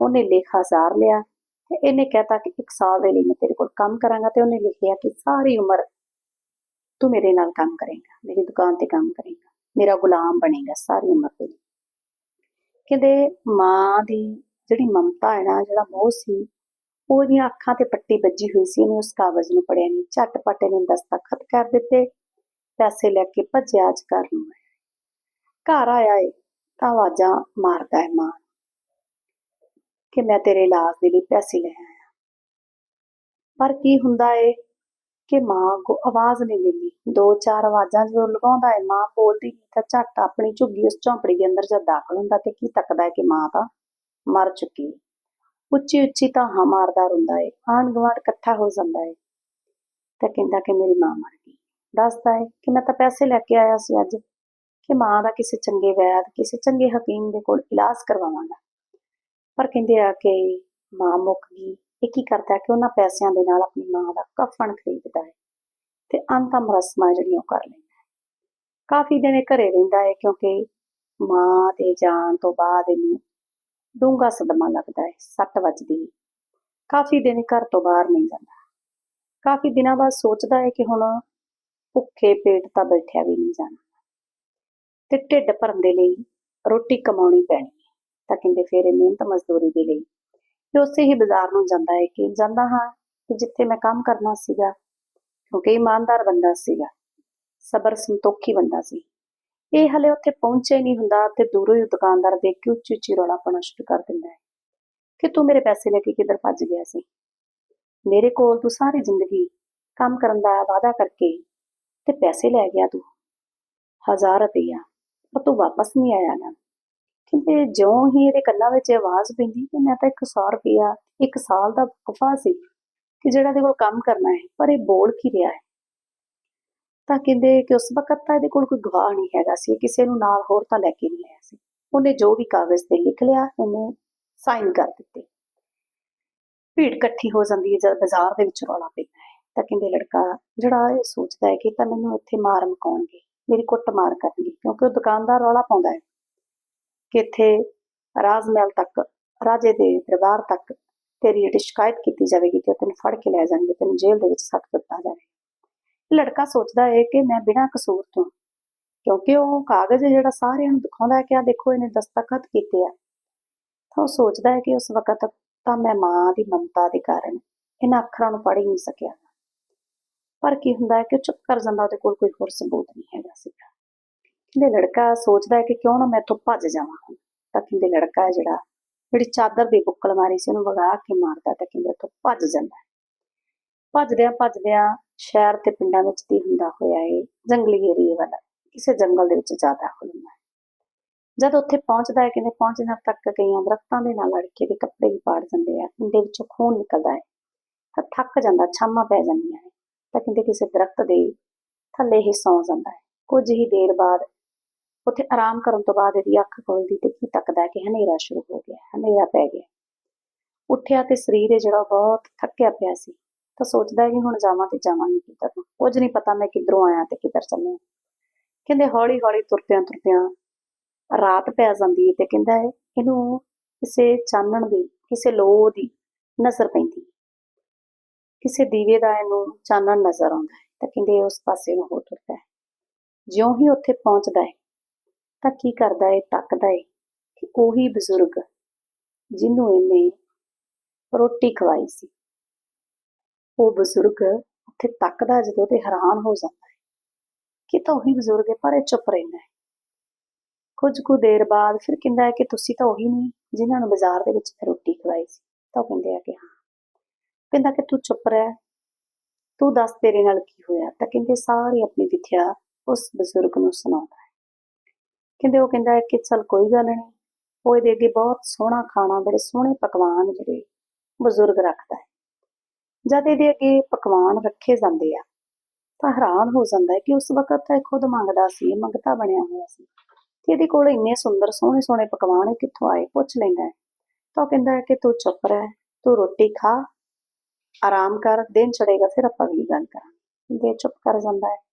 ਉਹਨੇ ਲੇਖ ਹਜ਼ਾਰ ਲਿਆ ਤੇ ਇਹਨੇ ਕਹਿਤਾ ਕਿ ਇੱਕ ਸਾਲ ਦੇ ਲਈ ਮੈਂ ਤੇਰੇ ਕੋਲ ਕੰਮ ਕਰਾਂਗਾ ਤੇ ਉਹਨੇ ਲਿਖਿਆ ਕਿ ਸਾਰੀ ਉਮਰ ਤੂੰ ਮੇਰੇ ਨਾਲ ਕੰਮ ਕਰੇਗਾ, ਮੇਰੀ ਦੁਕਾਨ ਤੇ ਕੰਮ ਕਰੇਗਾ, ਮੇਰਾ ਗੁਲਾਮ ਬਣੇਗਾ ਸਾਰੀ ਉਮਰ ਦੇ ਲਈ। ਕਹਿੰਦੇ ਮਾਂ ਦੀ ਜਿਹੜੀ ਮਮਤਾ ਹੈ ਨਾ, ਜਿਹੜਾ ਮੋਹ ਸੀ ਉਹਦੀਆਂ ਅੱਖਾਂ ਤੇ ਪੱਟੀ ਵੱਜੀ ਹੋਈ ਸੀ, ਇਹਨੇ ਉਸ ਕਾਗਜ਼ ਨੂੰ ਪੜਿਆ ਨਹੀਂ। ਝਟਪਟ ਇਹਨੇ ਦਸਤਖਤ ਕਰ ਦਿੱਤੇ, ਪੈਸੇ ਲੈ ਕੇ ਭੱਜਿਆ ਅੱਜ ਘਰ ਨੂੰ ਘਰ ਆਇਆ ਏ, ਤਾਂ ਆਵਾਜ਼ਾਂ ਮਾਰਦਾ ਹੈ ਮਾਂ ਕਿ ਮੈਂ ਤੇਰੇ ਇਲਾਜ ਦੇ ਲਈ ਪੈਸੇ ਲੈ ਆਇਆ। ਪਰ ਕੀ ਹੁੰਦਾ ਏ ਕਿ ਮਾਂ ਕੋ ਆਵਾਜ਼ ਨਹੀਂ ਲੈਂਦੀ ਦੋ ਚਾਰ ਆਵਾਜ਼ਾਂ ਜਦੋਂ ਲਗਾਉਂਦਾ ਏ, ਮਾਂ ਬੋਲਦੀ ਨਹੀਂ ਤਾਂ ਝੱਟ ਆਪਣੀ ਝੁੱਗੀ ਉਸ ਝੌਂਪੜੀ ਦੇ ਅੰਦਰ ਜਦ ਦਾਖਲ ਹੁੰਦਾ ਤੇ ਕੀ ਤੱਕਦਾ ਹੈ ਕਿ ਮਾਂ ਤਾਂ ਮਰ ਚੁੱਕੀ ਹੈ ਉੱਚੀ ਉੱਚੀ ਤਾਂ ਹਾਂ ਮਾਰਦਾ ਰੋਂਦਾ ਏ, ਆਂਢ ਗੁਆਂਢ ਇਕੱਠਾ ਹੋ ਜਾਂਦਾ ਏ। ਤਾਂ ਕਹਿੰਦਾ ਕਿ ਮੇਰੀ ਮਾਂ ਮਰ ਗਈ। ਦੱਸਦਾ ਏ ਕਿ ਮੈਂ ਤਾਂ ਪੈਸੇ ਲੈ ਕੇ ਆਇਆ ਸੀ ਅੱਜ, ਕਿ ਮਾਂ ਦਾ ਕਿਸੇ ਚੰਗੇ ਵੈਦ, ਕਿਸੇ ਚੰਗੇ ਹਕੀਮ ਦੇ ਕੋਲ ਇਲਾਜ ਕਰਵਾਵਾਂਗਾ। ਪਰ ਕਹਿੰਦੇ ਆ ਕਿ ਮਾਂ ਮੁੱਕ ਗਈ। ਇਹ ਕੀ ਕਰਦਾ ਕਿ ਉਹਨਾਂ ਪੈਸਿਆਂ ਦੇ ਨਾਲ ਆਪਣੀ ਮਾਂ ਦਾ ਕਫਨ ਖਰੀਦਦਾ ਹੈ ਤੇ ਅੰਤਮ ਰਸਮਾਂ ਜਿਹੜੀਆਂ ਉਹ ਕਰ ਲੈਂਦਾ ਹੈ। ਕਾਫੀ ਦਿਨ ਇਹ ਘਰੇ ਰਹਿੰਦਾ ਹੈ ਕਿਉਂਕਿ ਮਾਂ ਦੇ ਜਾਣ ਤੋਂ ਬਾਅਦ ਇਹਨੂੰ ਡੂੰਘਾ ਸਦਮਾ ਲੱਗਦਾ ਹੈ, ਸੱਟ ਵੱਜਦੀ ਕਾਫੀ ਦਿਨ ਘਰ ਤੋਂ ਬਾਹਰ ਨਹੀਂ ਜਾਂਦਾ। ਕਾਫੀ ਦਿਨਾਂ ਬਾਅਦ ਸੋਚਦਾ ਹੈ ਕਿ ਹੁਣ ਭੁੱਖੇ ਪੇਟ ਤਾਂ ਬੈਠਿਆ ਵੀ ਨਹੀਂ ਜਾਣਾ। ਤੇ ਢਿੱਡ ਭਰਨ ਦੇ ਲਈ ਰੋਟੀ ਕਮਾਉਣੀ ਪੈਣੀ ਤਾਂ ਕਹਿੰਦੇ ਫਿਰ ਇਹ ਮਿਹਨਤ ਮਜ਼ਦੂਰੀ ਦੇ ਲਈ। ਤੇ ਉਸੇ ਹੀ ਬਾਜ਼ਾਰ ਨੂੰ ਜਾਂਦਾ ਹੈ ਕਿ ਜਾਂਦਾ ਹਾਂ ਕਿ ਜਿੱਥੇ ਮੈਂ ਕੰਮ ਕਰਨਾ ਸੀਗਾ, ਕਿਉਂਕਿ ਇਮਾਨਦਾਰ ਬੰਦਾ ਸੀਗਾ, ਸਬਰ ਸੰਤੋਖੀ ਬੰਦਾ ਸੀ। ਇਹ ਹਲੇ ਉੱਥੇ ਪਹੁੰਚੇ ਨਹੀਂ ਹੁੰਦਾ ਤੇ ਦੂਰੋਂ ਹੀ ਦੁਕਾਨਦਾਰ ਦੇਖ ਕੇ ਉੱਚੀ ਉੱਚੀ ਰੌਲਾ ਪਾਉਣਾ ਸ਼ੁਰੂ ਕਰ ਦਿੰਦਾ ਹੈ। ਕਿ ਤੂੰ ਮੇਰੇ ਪੈਸੇ ਲੈ ਕੇ ਕਿੱਧਰ ਭੱਜ ਗਿਆ ਸੀ? ਮੇਰੇ ਕੋਲ ਤੂੰ ਸਾਰੀ ਜ਼ਿੰਦਗੀ ਕੰਮ ਕਰਨ ਦਾ ਵਾਅਦਾ ਕਰਕੇ ਤੇ ਪੈਸੇ ਲੈ ਗਿਆ ਤੂੰ। ਹਜ਼ਾਰ ਰੁਪਈਆ, ਪਰ ਤੂੰ ਵਾਪਸ ਨਹੀਂ ਆਇਆ ਨਾ। ਕਹਿੰਦੇ ਜਿਉਂ ਹੀ ਇਹਦੇ ਕੰਨਾਂ ਵਿੱਚ ਆਵਾਜ਼ ਪੈਂਦੀ ਕਿ ਮੈਂ ਤਾਂ 100 ਰੁਪਈਆ, ਇੱਕ ਸਾਲ ਦਾ ਵਕਫਾ ਸੀ ਕਿ ਜਿਹੜਾ ਇਹਦੇ ਕੋਲ ਕੰਮ ਕਰਨਾ ਹੈ, ਪਰ ਇਹ ਬੋਲ ਕੀ ਰਿਹਾ ਹੈ? ਤਾਂ ਕਹਿੰਦੇ ਕਿ ਉਸ ਵਕਤ ਤਾਂ ਇਹਦੇ ਕੋਲ ਕੋਈ ਗਵਾਹ ਨਹੀਂ ਹੈਗਾ ਸੀ ਕਿਸੇ ਨੂੰ ਨਾਲ ਹੋਰ ਤਾਂ ਲੈ ਕੇ ਨਹੀਂ ਆਇਆ ਸੀ। ਉਹਨੇ ਜੋ ਵੀ ਕਾਗਜ਼ ਤੇ ਲਿਖ ਲਿਆ, ਉਹਨੇ ਸਾਈਨ ਕਰ ਦਿੱਤੇ। ਭੀੜ ਇਕੱਠੀ ਹੋ ਜਾਂਦੀ ਹੈ ਜਦ ਬਾਜ਼ਾਰ ਦੇ ਵਿੱਚ ਰੌਲਾ ਪੈਂਦਾ ਹੈ। ਤਾਂ ਕਹਿੰਦੇ ਲੜਕਾ, ਜਿਹੜਾ ਇਹ ਸੋਚਦਾ ਹੈ ਕਿ ਤਾਂ ਮੈਨੂੰ ਇੱਥੇ ਮਾਰ ਮਕਾਉਣਗੇ ਮੇਰੀ ਕੁੱਟ ਮਾਰ ਕਰਨਗੇ, ਕਿਉਂਕਿ ਉਹ ਦੁਕਾਨਦਾਰ ਰੌਲਾ ਪਾਉਂਦਾ ਹੈ। ਕਿ ਇੱਥੇ ਰਾਜ ਮਹਿਲ ਤੱਕ, ਰਾਜੇ ਦੇ ਦਰਬਾਰ ਤੱਕ ਤੇਰੀ ਜਿਹੜੀ ਸ਼ਿਕਾਇਤ ਕੀਤੀ ਜਾਵੇਗੀ ਕਿ ਉਹ ਤੈਨੂੰ ਫੜ ਕੇ ਲੈ ਜਾਣਗੇ, ਤੈਨੂੰ ਜੇਲ੍ਹ ਦੇ ਵਿੱਚ ਸੱਟ ਦਿੱਤਾ ਜਾਵੇ ਲੜਕਾ ਸੋਚਦਾ ਹੈ ਕਿ ਮੈਂ ਬਿਨਾਂ ਕਸੂਰ ਤੋਂ, ਕਿਉਂਕਿ ਉਹ ਕਾਗਜ਼ ਜਿਹੜਾ ਸਾਰਿਆਂ ਨੂੰ ਦਿਖਾਉਂਦਾ ਹੈ ਕਿ ਆ ਦੇਖੋ, ਇਹਨੇ ਦਸਤਖਤ ਕੀਤੇ ਆ। ਤਾਂ ਉਹ ਸੋਚਦਾ ਹੈ ਕਿ ਉਸ ਵਕਤ ਤਾਂ ਮੈਂ ਮਾਂ ਦੀ ਮਮਤਾ ਦੇ ਕਾਰਨ ਇਹਨਾਂ ਅੱਖਰਾਂ ਨੂੰ ਪੜ੍ਹ ਹੀ ਨਹੀਂ ਸਕਿਆ। ਪਰ ਕੀ ਹੁੰਦਾ ਹੈ ਕਿ ਉਹ ਚੁੱਪ ਕਰ ਜਾਂਦਾ, ਉਹਦੇ ਕੋਲ ਕੋਈ ਹੋਰ ਸਬੂਤ ਨਹੀਂ ਹੈਗਾ ਸੀਗਾ। ਕਹਿੰਦੇ ਲੜਕਾ ਸੋਚਦਾ ਹੈ ਕਿ ਕਿਉਂ ਨਾ ਮੈਂ ਇੱਥੋਂ ਭੱਜ ਜਾਵਾਂ ਹੁਣ। ਤਾਂ ਕਹਿੰਦੇ ਲੜਕਾ ਹੈ ਜਿਹੜਾ, ਜਿਹੜੀ ਚਾਦਰ ਦੀ ਬੁੱਕਲ ਮਾਰੀ ਸੀ, ਉਹਨੂੰ ਵਗਾ ਕੇ ਮਾਰਦਾ ਤਾਂ ਕਹਿੰਦੇ ਉੱਥੋਂ ਭੱਜ ਜਾਂਦਾ ਭੱਜਦਿਆਂ ਭੱਜਦਿਆਂ ਸ਼ਹਿਰ ਤੇ ਪਿੰਡਾਂ ਵਿੱਚ ਦੀ ਹੁੰਦਾ ਹੋਇਆ ਇਹ ਜੰਗਲੀ ਏਰੀਏ ਵੱਲ, ਕਿਸੇ ਜੰਗਲ ਦੇ ਵਿੱਚ ਜ਼ਿਆਦਾ ਹੋ ਜਦ ਉੱਥੇ ਪਹੁੰਚਦਾ ਹੈ, ਕਹਿੰਦੇ ਪਹੁੰਚਣ ਤੱਕ ਕਈਆਂ ਦਰਖਤਾਂ ਦੇ ਨਾਲ ਲੜਕੇ ਦੇ ਕੱਪੜੇ ਵੀ ਪਾੜ ਜਾਂਦੇ ਆ ਉਹਦੇ ਵਿੱਚੋਂ ਖੂਨ ਨਿਕਲਦਾ ਹੈ। ਤਾਂ ਥੱਕ ਜਾਂਦਾ ਛਾਮਾਂ ਪੈ ਜਾਂਦੀਆਂ ਨੇ। ਤਾਂ ਕਹਿੰਦੇ ਕਿਸੇ ਦਰਖਤ ਦੇ ਥੱਲੇ ਹੀ ਸੌਂ ਜਾਂਦਾ ਹੈ। ਕੁਝ ਹੀ ਦੇਰ ਬਾਅਦ ਉੱਥੇ ਆਰਾਮ ਕਰਨ ਤੋਂ ਬਾਅਦ ਇਹਦੀ ਅੱਖ ਖੁੱਲਦੀ ਤੇ ਕੀ ਤੱਕਦਾ ਕਿ ਹਨੇਰਾ ਸ਼ੁਰੂ ਹੋ ਗਿਆ, ਹਨੇਰਾ ਪੈ ਗਿਆ। ਉੱਠਿਆ ਤੇ ਸਰੀਰ ਹੈ ਜਿਹੜਾ ਬਹੁਤ ਥੱਕਿਆ ਪਿਆ ਸੀ, ਤਾਂ ਸੋਚਦਾ ਕਿ ਹੁਣ ਜਾਵਾਂ ਤੇ ਜਾਵਾਂਗੀ ਕਿੱਧਰ ਨੂੰ। ਕੁਝ ਨਹੀਂ ਪਤਾ ਮੈਂ ਕਿੱਧਰੋਂ ਆਇਆ ਤੇ ਕਿੱਧਰ ਚੱਲਿਆ। ਕਹਿੰਦੇ ਹੌਲੀ ਹੌਲੀ ਤੁਰਦਿਆਂ ਤੁਰਦਿਆਂ ਰਾਤ ਪੈ ਜਾਂਦੀ ਹੈ ਤੇ ਕਹਿੰਦਾ ਹੈ, ਇਹਨੂੰ ਕਿਸੇ ਚਾਨਣ ਦੀ, ਕਿਸੇ ਲੋਹ ਦੀ ਨਜ਼ਰ ਪੈਂਦੀ ਕਿਸੇ ਦੀਵੇ ਦਾ ਇਹਨੂੰ ਚਾਨਣ ਨਜ਼ਰ ਆਉਂਦਾ ਹੈ, ਤਾਂ ਕਹਿੰਦੇ ਉਸ ਪਾਸੇ ਨੂੰ ਹੋ ਤੁਰਦਾ ਹੈ। ਜਿਉਂ ਹੀ ਉੱਥੇ ਪਹੁੰਚਦਾ ਹੈ ਤਾਂ ਕੀ ਕਰਦਾ ਹੈ ਤੱਕਦਾ ਹੈ ਕਿ ਉਹੀ ਬਜ਼ੁਰਗ ਜਿਹਨੂੰ ਇਹਨੇ ਰੋਟੀ ਖਵਾਈ ਸੀ। ਉਹ ਬਜ਼ੁਰਗ ਉੱਥੇ ਤੱਕਦਾ ਜਦੋਂ ਤੇ ਹੈਰਾਨ ਹੋ ਜਾਂਦਾ ਹੈ ਕਿ ਤਾਂ ਉਹੀ ਬਜ਼ੁਰਗ ਹੈ ਪਰ ਇਹ ਚੁੱਪ ਰਹਿੰਦਾ ਹੈ ਕੁਝ ਕੁ ਦੇਰ ਬਾਅਦ ਫਿਰ ਕਹਿੰਦਾ ਹੈ ਕਿ ਤੁਸੀਂ ਤਾਂ ਉਹੀ ਨਹੀਂ, ਜਿਨ੍ਹਾਂ ਨੂੰ ਬਾਜ਼ਾਰ ਦੇ ਵਿੱਚ ਮੈਂ ਰੋਟੀ ਖਵਾਈ ਸੀ। ਤਾਂ ਉਹ ਕਹਿੰਦੇ ਆ ਕਿ ਹਾਂ। ਕਹਿੰਦਾ ਕਿ ਤੂੰ ਚੁੱਪ ਰਹਿ, ਤੂੰ ਦੱਸ ਤੇਰੇ ਨਾਲ ਕੀ ਹੋਇਆ? ਤਾਂ ਕਹਿੰਦੇ ਸਾਰੀ ਆਪਣੀ ਵਿਥਿਆ ਉਸ ਬਜ਼ੁਰਗ ਨੂੰ ਸੁਣਾਉਂਦਾ ਕਹਿੰਦੇ ਉਹ ਕਹਿੰਦਾ ਹੈ ਕਿ ਚਲ ਕੋਈ ਗੱਲ ਨਹੀਂ। ਉਹ ਇਹਦੇ ਅੱਗੇ ਬਹੁਤ ਸੋਹਣਾ ਖਾਣਾ, ਬੜੇ ਸੋਹਣੇ ਪਕਵਾਨ ਜਿਹੜੇ ਬਜ਼ੁਰਗ ਰੱਖਦਾ ਹੈ। ਜਦ ਇਹਦੇ ਅੱਗੇ ਪਕਵਾਨ ਰੱਖੇ ਜਾਂਦੇ ਆ, ਤਾਂ ਹੈਰਾਨ ਹੋ ਜਾਂਦਾ ਹੈ ਕਿ ਉਸ ਵਕਤ ਤਾਂ ਇਹ ਖੁਦ ਮੰਗਦਾ ਸੀ ਮੰਗਤਾ ਬਣਿਆ ਹੋਇਆ ਸੀ। ਕਿ ਇਹਦੇ ਕੋਲ ਇੰਨੇ ਸੁੰਦਰ, ਸੋਹਣੇ ਸੋਹਣੇ ਪਕਵਾਨ ਕਿੱਥੋਂ ਆਏ, ਪੁੱਛ ਲੈਂਦਾ ਹੈ। ਤਾਂ ਉਹ ਕਹਿੰਦਾ ਹੈ ਕਿ ਤੂੰ ਚੁੱਪ ਰਹਿ, ਤੂੰ ਰੋਟੀ ਖਾ, ਆਰਾਮ ਕਰ, ਦਿਨ ਚੜੇਗਾ ਫਿਰ ਆਪਾਂ ਅਗਲੀ ਗੱਲ ਕਰਾਂਗੇ। ਦੇ ਚੁੱਪ ਕਰ ਜਾਂਦਾ ਹੈ।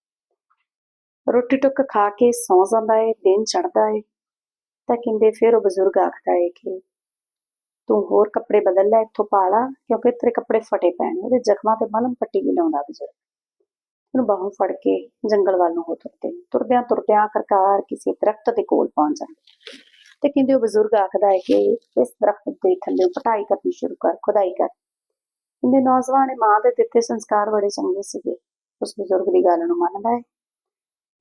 ਰੋਟੀ ਟੁੱਕ ਖਾ ਕੇ ਸੌਂ ਜਾਂਦਾ ਏ, ਦਿਨ ਚੜਦਾ ਏ। ਤਾਂ ਕਹਿੰਦੇ ਫਿਰ ਉਹ ਬਜ਼ੁਰਗ ਆਖਦਾ ਏ ਕਿ ਤੂੰ ਹੋਰ ਕੱਪੜੇ ਬਦਲ ਲੈ, ਇੱਥੋਂ ਪਾ ਲਾ ਕਿਉਂਕਿ ਤੇਰੇ ਕੱਪੜੇ ਫਟੇ ਪੈਣੇ ਉਹਦੇ ਜ਼ਖਮਾਂ ਤੇ ਮਲਮ ਪੱਟੀ ਵੀ ਲਾਉਂਦਾ ਬਜ਼ੁਰਗ। ਉਹਨੂੰ ਬਾਹੋਂ ਫੜ ਕੇ ਜੰਗਲ ਵੱਲ ਨੂੰ ਹੋ ਤੁਰਦੇ ਤੁਰਦਿਆਂ ਤੁਰਦਿਆਂ ਆਖਰਕਾਰ ਕਿਸੇ ਦਰਖਤ ਦੇ ਕੋਲ ਪਹੁੰਚ ਜਾਂਦੇ ਤੇ ਕਹਿੰਦੇ ਉਹ ਬਜ਼ੁਰਗ ਆਖਦਾ ਹੈ ਕਿ ਇਸ ਦਰਖਤ ਦੇ ਥੱਲੇ ਪਟਾਈ ਕਰਨੀ ਸ਼ੁਰੂ ਕਰ, ਖੁਦਾਈ ਕਰ। ਕਹਿੰਦੇ ਨੌਜਵਾਨ ਮਾਂ ਦੇ ਦਿੱਤੇ ਸੰਸਕਾਰ ਬੜੇ ਚੰਗੇ ਸੀਗੇ। ਉਸ ਬਜ਼ੁਰਗ ਦੀ ਗੱਲ ਨੂੰ ਮੰਨਦਾ ਹੈ